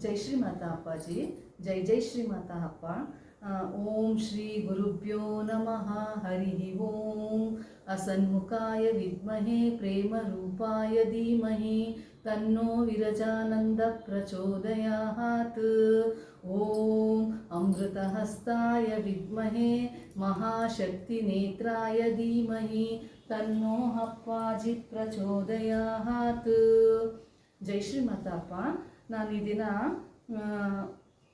ಜೈ ಶ್ರೀ ಮಾತಾ ಅಪ್ಪಾಜಿ ಜೈ ಜೈ ಶ್ರೀ ಮಾತಾ ಅಪ್ಪ ಆ, ಓಂ ಶ್ರೀ ಗುರುಭ್ಯೋ ನಮಃ ಹರಿ ಓಂ ಅಸನ್ಮುಖಾಯ ವಿದ್ಮಹೆ ಪ್ರೇಮ ರೂಪಾಯ ಧೀಮಹಿ ತನ್ನೋ ವಿರಜಾನಂದ ಪ್ರಚೋದಯಾತ್ ಓಂ ಅಮೃತಹಸ್ತಾಯ ವಿದ್ಮಹೆ ಮಹಾಶಕ್ತಿನೇತ್ರಾಯ ಧೀಮಹಿ ತನ್ನೋ ಅಪ್ಪಾಜಿ ಪ್ರಚೋದಯಾತ್ ಜೈ ಶ್ರೀ ಮಾತಾಪ್ಪ ನಾನು ಈ ದಿನ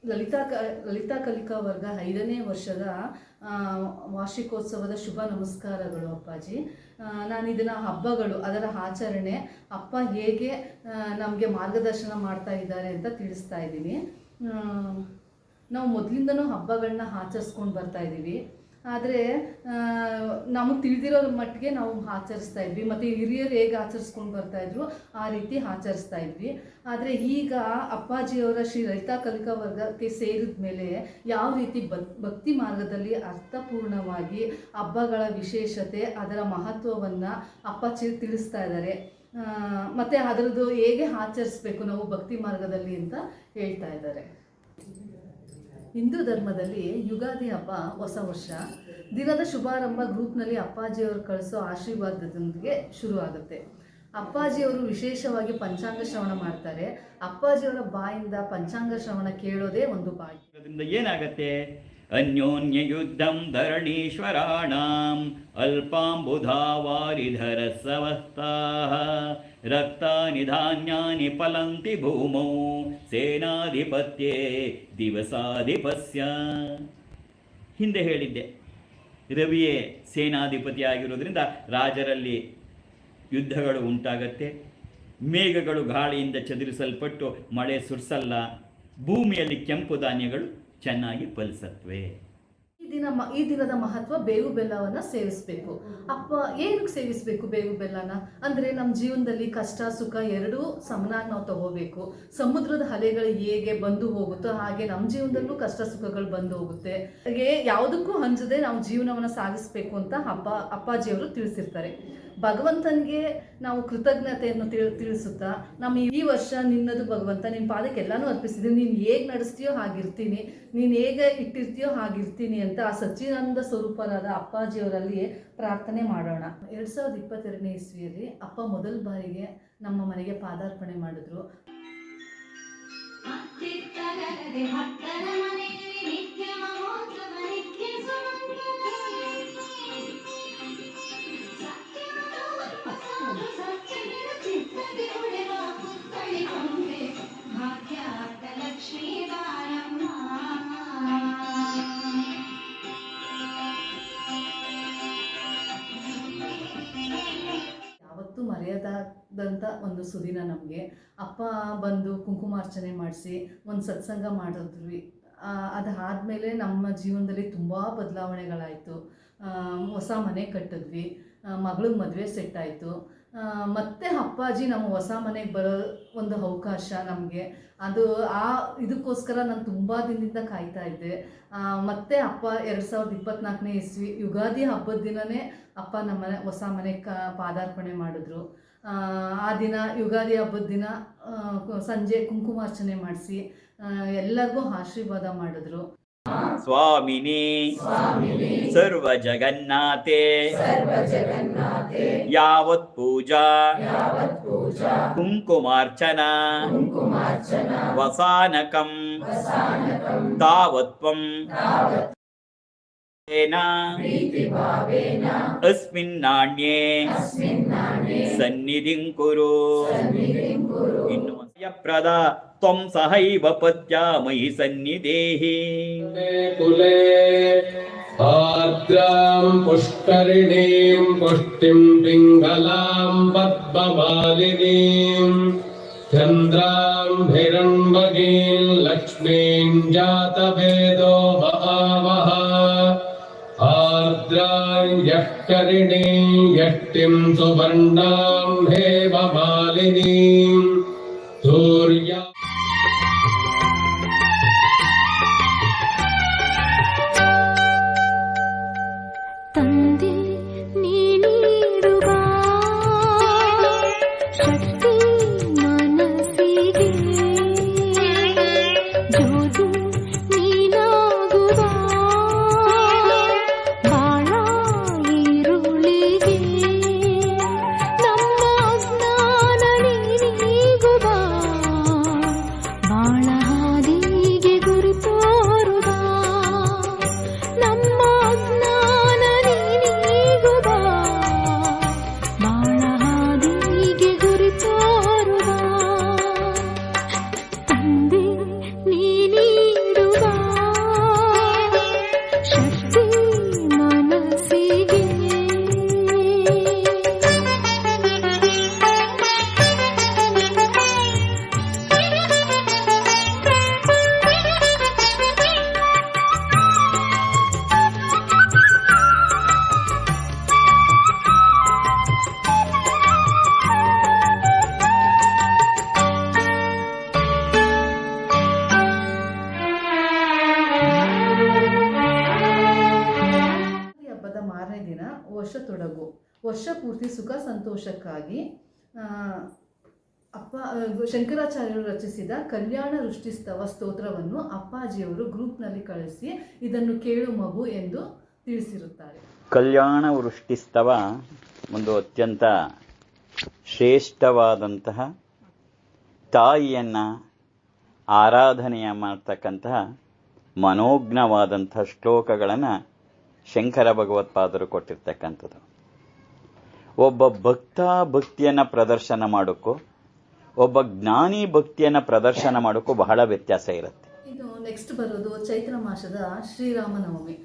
ಲಲಿತಾ ಕ, ಲಲಿತಾ ಕಲಿಕಾ ವರ್ಗ ಐದನೇ ವರ್ಷದ ವಾರ್ಷಿಕೋತ್ಸವದ ಶುಭ ನಮಸ್ಕಾರಗಳು ಅಪ್ಪಾಜಿ. ನಾನು ಇದನ್ನು ಹಬ್ಬಗಳು, ಅದರ ಆಚರಣೆ, ಅಪ್ಪ ಹೇಗೆ ನಮಗೆ ಮಾರ್ಗದರ್ಶನ ಮಾಡ್ತಾ ಇದ್ದಾರೆ ಅಂತ ತಿಳಿಸ್ತಾ ಇದ್ದೀನಿ. ನಾವು ಮೊದಲಿಂದನೂ ಹಬ್ಬಗಳನ್ನ ಆಚರಿಸ್ಕೊಂಡು ಬರ್ತಾ ಇದ್ದೀವಿ. ಆದರೆ ನಮಗೆ ತಿಳಿದಿರೋ ಮಟ್ಟಿಗೆ ನಾವು ಆಚರಿಸ್ತಾ ಇದ್ವಿ. ಮತ್ತು ಹಿರಿಯರು ಹೇಗೆ ಆಚರಿಸ್ಕೊಂಡು ಬರ್ತಾಯಿದ್ರು ಆ ರೀತಿ ಆಚರಿಸ್ತಾ ಇದ್ವಿ. ಆದರೆ ಈಗ ಅಪ್ಪಾಜಿಯವರ ಶ್ರೀ ರೈತಾ ಕಲಿಕಾ ವರ್ಗಕ್ಕೆ ಸೇರಿದ ಮೇಲೆ ಯಾವ ರೀತಿ ಭಕ್, ಭಕ್ತಿ ಮಾರ್ಗದಲ್ಲಿ ಅರ್ಥಪೂರ್ಣವಾಗಿ ಹಬ್ಬಗಳ ವಿಶೇಷತೆ, ಅದರ ಮಹತ್ವವನ್ನು ಅಪ್ಪಾಜಿ ತಿಳಿಸ್ತಾ ಇದ್ದಾರೆ. ಮತ್ತೆ ಅದರದ್ದು ಹೇಗೆ ಆಚರಿಸ್ಬೇಕು, ನಾವು ಭಕ್ತಿ ಮಾರ್ಗದಲ್ಲಿ ಅಂತ ಹೇಳ್ತಾ ಇದ್ದಾರೆ. ಹಿಂದೂ ಧರ್ಮದಲ್ಲಿ ಯುಗಾದಿ ಹಬ್ಬ ಹೊಸ ವರ್ಷ. ದಿನದ ಶುಭಾರಂಭ ಗ್ರೂಪ್ನಲ್ಲಿ ಅಪ್ಪಾಜಿಯವರು ಕಳಿಸೋ ಆಶೀರ್ವಾದದೊಂದಿಗೆ ಶುರು ಆಗುತ್ತೆ. ಅಪ್ಪಾಜಿಯವರು ವಿಶೇಷವಾಗಿ ಪಂಚಾಂಗ ಶ್ರವಣ ಮಾಡ್ತಾರೆ. ಅಪ್ಪಾಜಿಯವರ ಬಾಯಿಂದ ಪಂಚಾಂಗ ಶ್ರವಣ ಕೇಳೋದೇ ಒಂದು ಭಾಗ್ಯ. ಏನಾಗುತ್ತೆ? ಅನ್ಯೋನ್ಯ ಯುದ್ಧಂ ಧರಣೀಶ್ವರಾಣಾಂ ಅಲ್ಪಾಂಬುಧಾವಾರಿಧರ ಸವಸ್ತಾಃ ರಕ್ತಾನಿ ಧಾನ್ಯಾನಿ ಫಲಂತಿ ಭೂಮೌ ಸೇನಾಧಿಪತ್ಯೇ ದಿವಸಾಧಿಪಸ್ಯ ಹಿಂದೆ ಹೇಳಿದ್ದೆ, ರವಿಯೇ ಸೇನಾಧಿಪತಿ ಆಗಿರೋದ್ರಿಂದ ರಾಜರಲ್ಲಿ ಯುದ್ಧಗಳು ಉಂಟಾಗತ್ತೆ, ಮೇಘಗಳು ಗಾಳಿಯಿಂದ ಚದುರಿಸಲ್ಪಟ್ಟು ಮಳೆ ಸುರಿಸಲ್ಲ, ಭೂಮಿಯಲ್ಲಿ ಕೆಂಪು ಧಾನ್ಯಗಳು ಚೆನ್ನಾಗಿ ಫಲಿಸತ್ವೆ. ದಿನ ಮ ಈ ದಿನದ ಮಹತ್ವ ಬೇವು ಬೆಲ್ಲವನ್ನು ಸೇವಿಸಬೇಕು. ಅಪ್ಪ ಏನಕ್ಕೆ ಸೇವಿಸಬೇಕು ಬೇವು ಬೆಲ್ಲನ? ಅಂದರೆ ನಮ್ಮ ಜೀವನದಲ್ಲಿ ಕಷ್ಟ ಸುಖ ಎರಡೂ ಸಮನಾಗಿ ನಾವು ತಗೋಬೇಕು. ಸಮುದ್ರದ ಅಲೆಗಳು ಹೇಗೆ ಬಂದು ಹೋಗುತ್ತೋ ಹಾಗೆ ನಮ್ಮ ಜೀವನದಲ್ಲೂ ಕಷ್ಟ ಸುಖಗಳು ಬಂದು ಹೋಗುತ್ತೆ. ಹಾಗೆ ಯಾವುದಕ್ಕೂ ಹಂಚದೆ ನಾವು ಜೀವನವನ್ನು ಸಾಗಿಸಬೇಕು ಅಂತ ಅಪ್ಪ ಅಪ್ಪಾಜಿಯವರು ತಿಳಿಸಿರ್ತಾರೆ. ಭಗವಂತನಿಗೆ ನಾವು ಕೃತಜ್ಞತೆಯನ್ನು ತಿಳಿ, ತಿಳಿಸುತ್ತಾ, ನಮ್ಮ ಈ ವರ್ಷ ನಿನ್ನದು ಭಗವಂತ ನಿನ್ನ ಪಾದಕ್ಕೆ ಎಲ್ಲನೂ ಅರ್ಪಿಸಿದ್ದೀನಿ ನೀನು ಹೇಗೆ ನಡೆಸ್ತೀಯೋ ಹಾಗಿರ್ತೀನಿ, ನೀನು ಹೇಗೆ ಇಟ್ಟಿರ್ತೀಯೋ ಹಾಗಿರ್ತೀನಿ ಅಂತ ಆ ಸಚ್ಚಿದಾನಂದ ಸ್ವರೂಪರಾದ ಅಪ್ಪಾಜಿಯವರಲ್ಲಿ ಪ್ರಾರ್ಥನೆ ಮಾಡೋಣ. ಎರಡು ಸಾವಿರದ ಇಪ್ಪತ್ತೆರಡನೇ ಇಸ್ವಿಯಲ್ಲಿ ಅಪ್ಪ ಮೊದಲ ಬಾರಿಗೆ ನಮ್ಮ ಮನೆಗೆ ಪಾದಾರ್ಪಣೆ ಮಾಡಿದ್ರು. ಯಾವತ್ತೂ ಮರೆಯದಾದಂಥ ಒಂದು ಸುದಿನ ನಮಗೆ. ಅಪ್ಪ ಬಂದು ಕುಂಕುಮಾರ್ಚನೆ ಮಾಡಿಸಿ, ಒಂದು ಸತ್ಸಂಗ ಮಾಡಿದ್ವಿ. ಅದಾದಮೇಲೆ ನಮ್ಮ ಜೀವನದಲ್ಲಿ ತುಂಬ ಬದಲಾವಣೆಗಳಾಯಿತು. ಹೊಸ ಮನೆ ಕಟ್ಟಿದ್ವಿ. ಮಗಳಿಗೆ ಮದುವೆ ಸೆಟ್ ಆಯಿತು. ಮತ್ತೆ ಅಪ್ಪಾಜಿ ನಮ್ಮ ಹೊಸ ಮನೆಗೆ ಬರೋ ಒಂದು ಅವಕಾಶ ನಮಗೆ. ಅದು ಆ ಇದಕ್ಕೋಸ್ಕರ ನಾನು ತುಂಬ ದಿನದಿಂದ ಕಾಯ್ತಾ ಇದ್ದೆ. ಮತ್ತೆ ಅಪ್ಪ ಎರಡು ಸಾವಿರದ ಇಪ್ಪತ್ನಾಲ್ಕನೇ ಇಸ್ವಿ ಯುಗಾದಿ ಹಬ್ಬದ ದಿನವೇ ಅಪ್ಪ ನಮ್ಮ ಮನೆ ಹೊಸ ಮನೆಗೆ ಕ ಪಾದಾರ್ಪಣೆ ಮಾಡಿದ್ರು. ಆ, ಆ ದಿನ ಯುಗಾದಿ ಹಬ್ಬದ ದಿನ ಸಂಜೆ ಕುಂಕುಮಾರ್ಚನೆ ಮಾಡಿಸಿ ಎಲ್ಲರಿಗೂ ಆಶೀರ್ವಾದ ಮಾಡಿದ್ರು. स्वामिनि सर्वजगन्नाथे यावत् पूजा कुङ्कुमार्चना वसानकं तावत्त्वं अस्मिन्नाण्ये सन्निधिं कुरु प्रदा त्वं सहैव पत्या मयि सन्निधेहि कुले आद्रां पुष्करिणीं, पुष्टिं पिङ्गलां पद्ममालिनीं, चन्द्रां लक्ष्मीं यष्करिणीं, यष्टिं सुवर्णां हेममालिनीं, सूर्या ಶಂಕರಾಚಾರ್ಯರು ರಚಿಸಿದ ಕಲ್ಯಾಣ ವೃಷ್ಟಿಸ್ತವ ಸ್ತೋತ್ರವನ್ನು ಅಪ್ಪಾಜಿಯವರು ಗ್ರೂಪ್ನಲ್ಲಿ ಕಳಿಸಿ ಇದನ್ನು ಕೇಳು ಮಗು ಎಂದು ತಿಳಿಸಿರುತ್ತಾರೆ. ಕಲ್ಯಾಣ ವೃಷ್ಟಿಸ್ತವ ಒಂದು ಅತ್ಯಂತ ಶ್ರೇಷ್ಠವಾದಂತಹ ತಾಯಿಯನ್ನು ಆರಾಧನೆಯ ಮಾಡ್ತಕ್ಕಂತಹ ಮನೋಜ್ಞವಾದಂತಹ ಶ್ಲೋಕಗಳನ್ನು ಶಂಕರ ಭಗವತ್ಪಾದರು ಕೊಟ್ಟಿರ್ತಕ್ಕಂಥದ್ದು. ಒಬ್ಬ ಭಕ್ತ ಭಕ್ತಿಯನ್ನು ಪ್ರದರ್ಶನ ಮಾಡೋಕ್ಕೂ ಒಬ್ಬ ಜ್ಞಾನಿ ಭಕ್ತಿಯನ್ನು ಪ್ರದರ್ಶನ ಮಾಡೋಕ್ಕೂ ಬಹಳ ವ್ಯತ್ಯಾಸ ಇರುತ್ತೆ. ಇದು ನೆಕ್ಸ್ಟ್ ಬರೋದು ಚೈತ್ರ ಮಾಸದ ಶ್ರೀರಾಮನವಮಿ.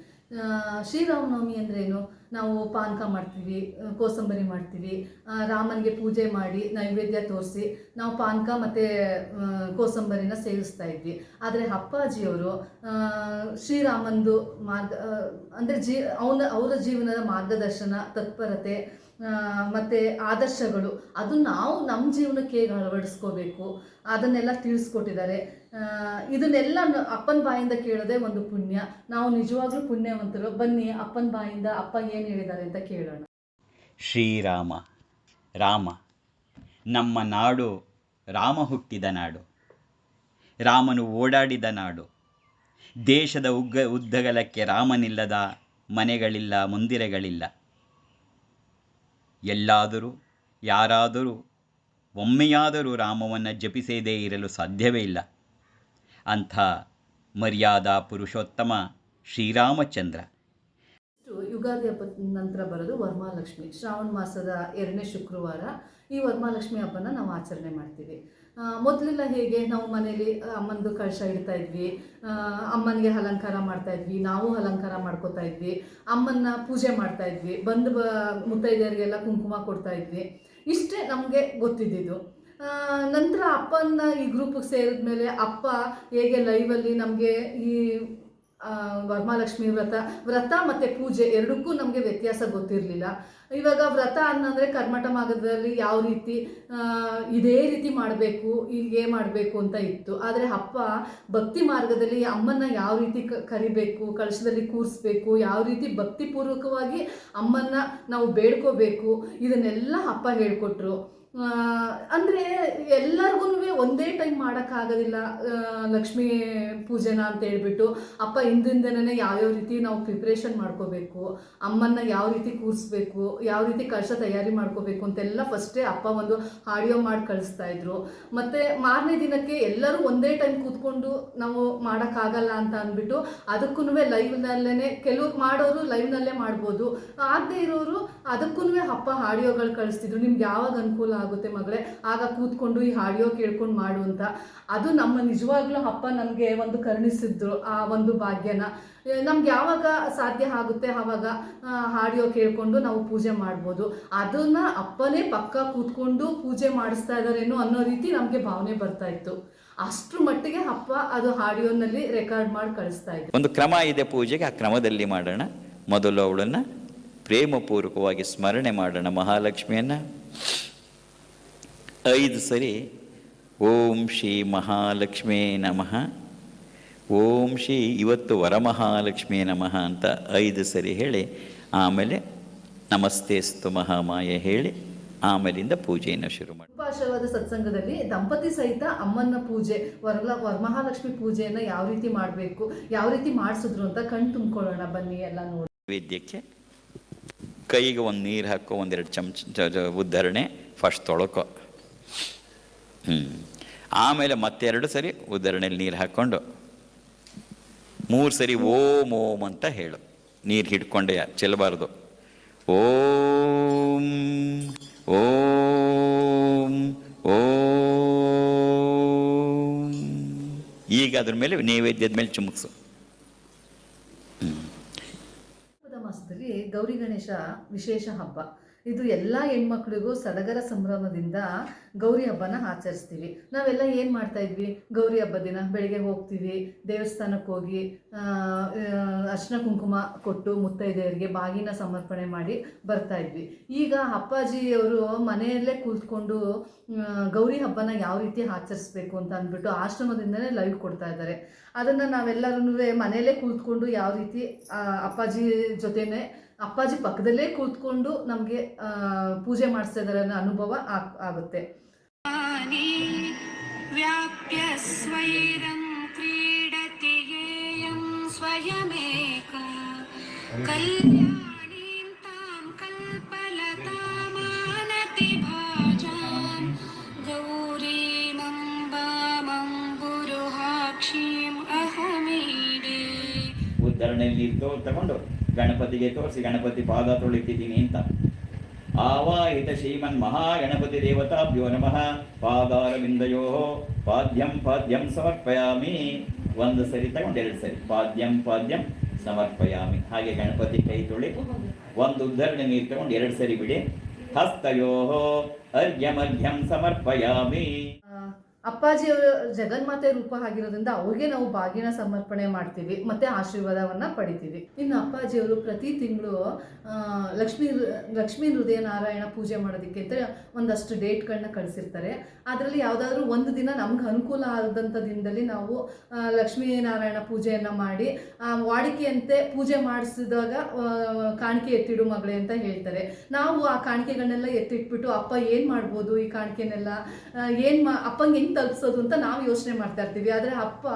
ಶ್ರೀರಾಮನವಮಿ ಅಂದ್ರೇನು ನಾವು ಪಾನಕ ಮಾಡ್ತೀವಿ, ಕೋಸಂಬರಿ ಮಾಡ್ತೀವಿ ರಾಮನಿಗೆ ಪೂಜೆ ಮಾಡಿ, ನೈವೇದ್ಯ ತೋರಿಸಿ, ನಾವು ಪಾನಕ ಮತ್ತು ಕೋಸಂಬರಿನ ಸೇವಿಸ್ತಾ ಇದ್ವಿ. ಆದರೆ ಅಪ್ಪಾಜಿಯವರು ಶ್ರೀರಾಮಂದು ಮಾರ್ಗ ಅಂದರೆ ಜೀ, ಅವನ, ಅವರ ಜೀವನದ ಮಾರ್ಗದರ್ಶನ, ತತ್ಪರತೆ ಮತ್ತೆ ಆದರ್ಶಗಳು. ಅದು ನಾವು ನಮ್ಮ ಜೀವನಕ್ಕೆ ಹೇಗೆ ಅಳವಡಿಸ್ಕೋಬೇಕು, ಅದನ್ನೆಲ್ಲ ತಿಳಿಸ್ಕೊಟ್ಟಿದ್ದಾರೆ. ಇದನ್ನೆಲ್ಲ ಅಪ್ಪನ ಬಾಯಿಂದ ಕೇಳೋದೇ ಒಂದು ಪುಣ್ಯ. ನಾವು ನಿಜವಾಗ್ಲೂ ಪುಣ್ಯವಂತರು. ಬನ್ನಿ, ಅಪ್ಪನ ಬಾಯಿಂದ ಅಪ್ಪ ಏನು ಹೇಳಿದ್ದಾರೆ ಅಂತ ಕೇಳೋಣ. ಶ್ರೀರಾಮ, ರಾಮ, ನಮ್ಮ ನಾಡು ರಾಮ ಹುಟ್ಟಿದ ನಾಡು. ರಾಮನು ಓಡಾಡಿದ ನಾಡು. ದೇಶದ ಉಗ್ಗ ಉದ್ದಗಲಕ್ಕೆ ರಾಮನಿಲ್ಲದ ಮನೆಗಳಿಲ್ಲ, ಮಂದಿರಗಳಿಲ್ಲ. ಎಲ್ಲಾದರೂ, ಯಾರಾದರೂ, ಒಮ್ಮೆಯಾದರೂ ರಾಮವನ್ನು ಜಪಿಸದೇ ಇರಲು ಸಾಧ್ಯವೇ ಇಲ್ಲ. ಅಂಥ ಮರ್ಯಾದಾ ಪುರುಷೋತ್ತಮ ಶ್ರೀರಾಮಚಂದ್ರ. ಯುಗಾದಿ ಹಬ್ಬದ ನಂತರ ಬರೋದು ವರ್ಮಾಲಕ್ಷ್ಮಿ. ಶ್ರಾವಣ ಮಾಸದ ಎರಡನೇ ಶುಕ್ರವಾರ ಈ ವರ್ಮಾಲಕ್ಷ್ಮಿ ಹಬ್ಬನ ನಾವು ಆಚರಣೆ ಮಾಡ್ತೀವಿ. ಮೊದಲೆಲ್ಲ ಹೇಗೆ ನಾವು ಮನೇಲಿ ಅಮ್ಮನದು ಕಳಶ ಇಡ್ತಾ ಇದ್ವಿ. ಅಮ್ಮನಿಗೆ ಅಲಂಕಾರ ಮಾಡ್ತಾ ಇದ್ವಿ, ನಾವು ಅಲಂಕಾರ ಮಾಡ್ಕೋತಾ ಇದ್ವಿ. ಅಮ್ಮನ್ನ ಪೂಜೆ ಮಾಡ್ತಾ ಇದ್ವಿ, ಬಂದು ಬ, ಮುತ್ತೈದೆಯರಿಗೆಲ್ಲ ಕುಂಕುಮ ಕೊಡ್ತಾ ಇದ್ವಿ. ಇಷ್ಟೇ ನಮಗೆ ಗೊತ್ತಿದ್ದಿದ್ದು. ನಂತರ ಅಪ್ಪನ ಈ ಗ್ರೂಪಿಗೆ ಸೇರಿದ ಮೇಲೆ ಅಪ್ಪ ಹೇಗೆ ಲೈವಲ್ಲಿ ನಮಗೆ ಈ ವರಮಹಾಲಕ್ಷ್ಮಿ ವ್ರತ ವ್ರತ ಮತ್ತು ಪೂಜೆ ಎರಡಕ್ಕೂ ನಮಗೆ ವ್ಯತ್ಯಾಸ ಗೊತ್ತಿರಲಿಲ್ಲ. ಇವಾಗ ವ್ರತ ಅನ್ನಂದರೆ ಕರ್ಮಠ ಮಾರ್ಗದಲ್ಲಿ ಯಾವ ರೀತಿ ಇದೇ ರೀತಿ ಮಾಡಬೇಕು ಹೀಗೆ ಮಾಡಬೇಕು ಅಂತ ಇತ್ತು. ಆದರೆ ಅಪ್ಪ ಭಕ್ತಿ ಮಾರ್ಗದಲ್ಲಿ ಅಮ್ಮನ್ನ ಯಾವ ರೀತಿ ಕರಿಬೇಕು ಕಳಶದಲ್ಲಿ ಕೂರಿಸ್ಬೇಕು, ಯಾವ ರೀತಿ ಭಕ್ತಿಪೂರ್ವಕವಾಗಿ ಅಮ್ಮನ್ನ ನಾವು ಬೇಡ್ಕೋಬೇಕು, ಇದನ್ನೆಲ್ಲ ಅಪ್ಪ ಹೇಳ್ಕೊಟ್ರು. ಅಂದರೆ ಎಲ್ಲರಿಗೂ ಒಂದೇ ಟೈಮ್ ಮಾಡೋಕ್ಕಾಗೋದಿಲ್ಲ ಲಕ್ಷ್ಮೀ ಪೂಜೆನ ಅಂತ ಹೇಳ್ಬಿಟ್ಟು ಅಪ್ಪ ಹಿಂದಿಂದನೇ ಯಾವ್ಯಾವ ರೀತಿ ನಾವು ಪ್ರಿಪ್ರೇಷನ್ ಮಾಡ್ಕೋಬೇಕು, ಅಮ್ಮನ್ನ ಯಾವ ರೀತಿ ಕೂರಿಸ್ಬೇಕು, ಯಾವ ರೀತಿ ಕಳಶ ತಯಾರಿ ಮಾಡ್ಕೋಬೇಕು ಅಂತೆಲ್ಲ ಫಸ್ಟೇ ಅಪ್ಪ ಒಂದು ಆಡಿಯೋ ಮಾಡಿ ಕಳಿಸ್ತಾ ಇದ್ರು. ಮತ್ತು ಮಾರನೇ ದಿನಕ್ಕೆ ಎಲ್ಲರೂ ಒಂದೇ ಟೈಮ್ ಕೂತ್ಕೊಂಡು ನಾವು ಮಾಡೋಕ್ಕಾಗಲ್ಲ ಅಂತ ಅಂದ್ಬಿಟ್ಟು ಅದಕ್ಕೂ ಲೈವ್ನಲ್ಲೇ ಕೆಲವು ಮಾಡೋರು ಲೈವ್ನಲ್ಲೇ ಮಾಡ್ಬೋದು. ಆಗದೆ ಇರೋರು ಅದಕ್ಕೂ ಅಪ್ಪ ಆಡಿಯೋಗಳು ಕಳಿಸ್ತಿದ್ರು. ನಿಮ್ಗೆ ಯಾವಾಗ ಅನುಕೂಲ ಆಗುತ್ತೆ ಮಗಳೇ. ಆಗ ಕೂತ್ಕೊಂಡು ಈ ಆಡಿಯೋ ಕೇಳ್ಕೊಂಡು ಮಾಡು ಅಂತ. ಅದು ನಮ್ಮ ನಿಜವಾಗ್ಲೂ ಅಪ್ಪ ನಮಗೆ ಒಂದು ಕರುಣಿಸಿದ್ರು ಆ ಒಂದು ಭಾಗ್ಯನ. ನಮ್ಗೆ ಯಾವಾಗ ಸಾಧ್ಯ ಆಗುತ್ತೆ ಆವಾಗ ಹಾಡಿಯೋ ಕೇಳ್ಕೊಂಡು ನಾವು ಪೂಜೆ ಮಾಡ್ಬೋದು. ಅದನ್ನ ಅಪ್ಪನೇ ಪಕ್ಕ ಕೂತ್ಕೊಂಡು ಪೂಜೆ ಮಾಡಿಸ್ತಾ ಇದ್ದಾರೇನೋ ಅನ್ನೋ ರೀತಿ ನಮಗೆ ಭಾವನೆ ಬರ್ತಾ ಇತ್ತು. ಅಷ್ಟ್ರ ಮಟ್ಟಿಗೆ ಅಪ್ಪ ಅದು ಆಡಿಯೋನಲ್ಲಿ ರೆಕಾರ್ಡ್ ಮಾಡಿ ಕಳಿಸ್ತಾ ಇದ್ರು. ಒಂದು ಕ್ರಮ ಇದೆ ಪೂಜೆಗೆ, ಆ ಕ್ರಮದಲ್ಲಿ ಮಾಡೋಣ. ಮೊದಲು ಅವಳನ್ನು ಪ್ರೇಮಪೂರ್ವಕವಾಗಿ ಸ್ಮರಣೆ ಮಾಡೋಣ ಮಹಾಲಕ್ಷ್ಮಿಯನ್ನು. ಐದು ಸರಿ ಓಂ ಶ್ರೀ ಮಹಾಲಕ್ಷ್ಮೇ ನಮಃ. ಓಂ ಶ್ರೀ ಇವತ್ತು ವರಮಹಾಲಕ್ಷ್ಮೀ ನಮಃ ಅಂತ ಐದು ಸರಿ ಹೇಳಿ ಆಮೇಲೆ ನಮಸ್ತೆಸ್ತು ಮಹಾಮಾಯ ಹೇಳಿ ಆಮೇಲಿಂದ ಪೂಜೆಯನ್ನು ಶುರು ಮಾಡಿ ಭಾಷವಾದ ಸತ್ಸಂಗದಲ್ಲಿ ದಂಪತಿ ಸಹಿತ ಅಮ್ಮನ ಪೂಜೆ ವರಲ ವರಮಹಾಲಕ್ಷ್ಮಿ ಪೂಜೆಯನ್ನು ಯಾವ ರೀತಿ ಮಾಡಬೇಕು ಯಾವ ರೀತಿ ಮಾಡಿಸಿದ್ರು ಅಂತ ಕಣ್ ತುಂಬಿಕೊಳ್ಳೋಣ ಬನ್ನಿ ಎಲ್ಲ ನೋಡಿ. ನೈವೇದ್ಯಕ್ಕೆ ಕೈಗೆ ಒಂದು ನೀರು ಹಾಕೋ ಒಂದೆರಡು ಚಮಚ ಉದ್ಧರಣೆ ಫಸ್ಟ್ ತೊಳ್ಕೊ. ಹ್ಞೂ ಆಮೇಲೆ ಮತ್ತೆರಡು ಸರಿ ಉದಾಹರಣೆಯಲ್ಲಿ ನೀರು ಹಾಕ್ಕೊಂಡು ಮೂರು ಸರಿ ಓಂ ಓಂ ಅಂತ ಹೇಳು. ನೀರು ಹಿಡ್ಕೊಂಡೆ ಚೆಲ್ಲಬಾರ್ದು ಓಂ ಓಂ ಓಂ. ಈಗ ಅದ್ರ ಮೇಲೆ ನೈವೇದ್ಯದ ಮೇಲೆ ಚುಮುಕ್ಸು. ಗೌರಿ ಗಣೇಶ ವಿಶೇಷ ಹಬ್ಬ. ಇದು ಎಲ್ಲ ಹೆಣ್ಮಕ್ಳಿಗೂ ಸಡಗರ ಸಂಭ್ರಮದಿಂದ ಗೌರಿ ಹಬ್ಬನ ಆಚರಿಸ್ತೀವಿ. ನಾವೆಲ್ಲ ಏನು ಮಾಡ್ತಾ ಇದ್ವಿ? ಗೌರಿ ಹಬ್ಬ ದಿನ ಬೆಳಿಗ್ಗೆ ಹೋಗ್ತೀವಿ ದೇವಸ್ಥಾನಕ್ಕೆ ಹೋಗಿ ಅರ್ಶಿನ ಕುಂಕುಮ ಕೊಟ್ಟು ಮುತ್ತೈದೆಯರಿಗೆ ಬಾಗಿನ ಸಮರ್ಪಣೆ ಮಾಡಿ ಬರ್ತಾ ಇದ್ವಿ. ಈಗ ಅಪ್ಪಾಜಿಯವರು ಮನೆಯಲ್ಲೇ ಕೂತ್ಕೊಂಡು ಗೌರಿ ಹಬ್ಬನ ಯಾವ ರೀತಿ ಆಚರಿಸ್ಬೇಕು ಅಂತ ಅಂದ್ಬಿಟ್ಟು ಆಶ್ರಮದಿಂದಲೇ ಲೈವ್ ಕೊಡ್ತಾ ಇದ್ದಾರೆ. ಅದನ್ನು ನಾವೆಲ್ಲರೂ ಮನೆಯಲ್ಲೇ ಕೂತ್ಕೊಂಡು ಯಾವ ರೀತಿ ಅಪ್ಪಾಜಿ ಜೊತೆನೇ ಅಪ್ಪಾಜಿ ಪಕ್ಕದಲ್ಲೇ ಕೂತ್ಕೊಂಡು ನಮಗೆ ಪೂಜೆ ಮಾಡಿಸ್ತಾ ಇದ್ದಾರೆ ಅನ್ನೋ ಅನುಭವ ಆಗುತ್ತೆ. ಕಲ್ಯಾಣ ಉದ್ಧರಣೆಯಲ್ಲಿ ನೀರು ತಗೊಂಡು ಗಣಪತಿಗೆ ತೋರಿಸಿ, ಗಣಪತಿ ಪಾದ ತೊಳಿತಿದ್ದೀನಿ ಅಂತ. ಆವಾಹಿತ ಶ್ರೀಮನ್ ಮಹಾಗಣಪತಿ ದೇವತಾಭ್ಯೋ ನಮಃ. ಪಾದಾರವಿಂದಯೋ ಪಾದ್ಯಂ ಪಾದ್ಯಂ ಸಮರ್ಪಯಾಮಿ. ಒಂದು ಸರಿ ತಗೊಂಡು ಎರಡು ಸರಿ. ಪಾದ್ಯಂ ಪಾದ್ಯಂ ಸಮರ್ಪಯಾಮಿ. ಹಾಗೆ ಗಣಪತಿ ಕೈ ತೊಳಿ, ಒಂದು ಉದ್ಧರಣೆ ನೀರು ತಗೊಂಡು ಎರಡು ಸರಿ ಬಿಡಿ. ಹಸ್ತಯೋ ಅರ್ಘ್ಯಮರ್ಘ್ಯಂ ಸಮರ್ಪಯಾಮಿ. ಅಪ್ಪಾಜಿಯವರು ಜಗನ್ಮಾತೆ ರೂಪ ಆಗಿರೋದ್ರಿಂದ ಅವ್ರಿಗೆ ನಾವು ಬಾಗಿನ ಸಮರ್ಪಣೆ ಮಾಡ್ತೀವಿ, ಮತ್ತೆ ಆಶೀರ್ವಾದವನ್ನ ಪಡಿತೀವಿ. ಇನ್ನು ಅಪ್ಪಾಜಿಯವರು ಪ್ರತಿ ತಿಂಗಳು ಲಕ್ಷ್ಮೀ ಲಕ್ಷ್ಮೀ ಹೃದಯ ನಾರಾಯಣ ಪೂಜೆ ಮಾಡೋದಕ್ಕೆ ಅಂತ ಒಂದಷ್ಟು ಡೇಟ್ಗಳನ್ನ ಕಳಿಸಿರ್ತಾರೆ. ಅದರಲ್ಲಿ ಯಾವುದಾದ್ರೂ ಒಂದು ದಿನ ನಮ್ಗೆ ಅನುಕೂಲ ಆದಂಥ ದಿನದಲ್ಲಿ ನಾವು ಲಕ್ಷ್ಮೀ ನಾರಾಯಣ ಪೂಜೆಯನ್ನು ಮಾಡಿ ವಾಡಿಕೆಯಂತೆ ಪೂಜೆ ಮಾಡಿಸಿದಾಗ ಕಾಣಿಕೆ ಎತ್ತಿಡು ಮಗಳೇ ಅಂತ ಹೇಳ್ತಾರೆ. ನಾವು ಆ ಕಾಣಿಕೆಗಳನ್ನೆಲ್ಲ ಎತ್ತಿಟ್ಬಿಟ್ಟು ಅಪ್ಪ ಏನು ಮಾಡ್ಬೋದು ಈ ಕಾಣಿಕೆನೆಲ್ಲ? ಏನು ಮಾ, ಅಪ್ಪಂಗೆ ಹೆಂಗೆ ತಲುಪಿಸೋದು ಅಂತ ನಾವು ಯೋಚನೆ ಮಾಡ್ತಾ ಇರ್ತೀವಿ. ಆದರೆ ಅಪ್ಪ,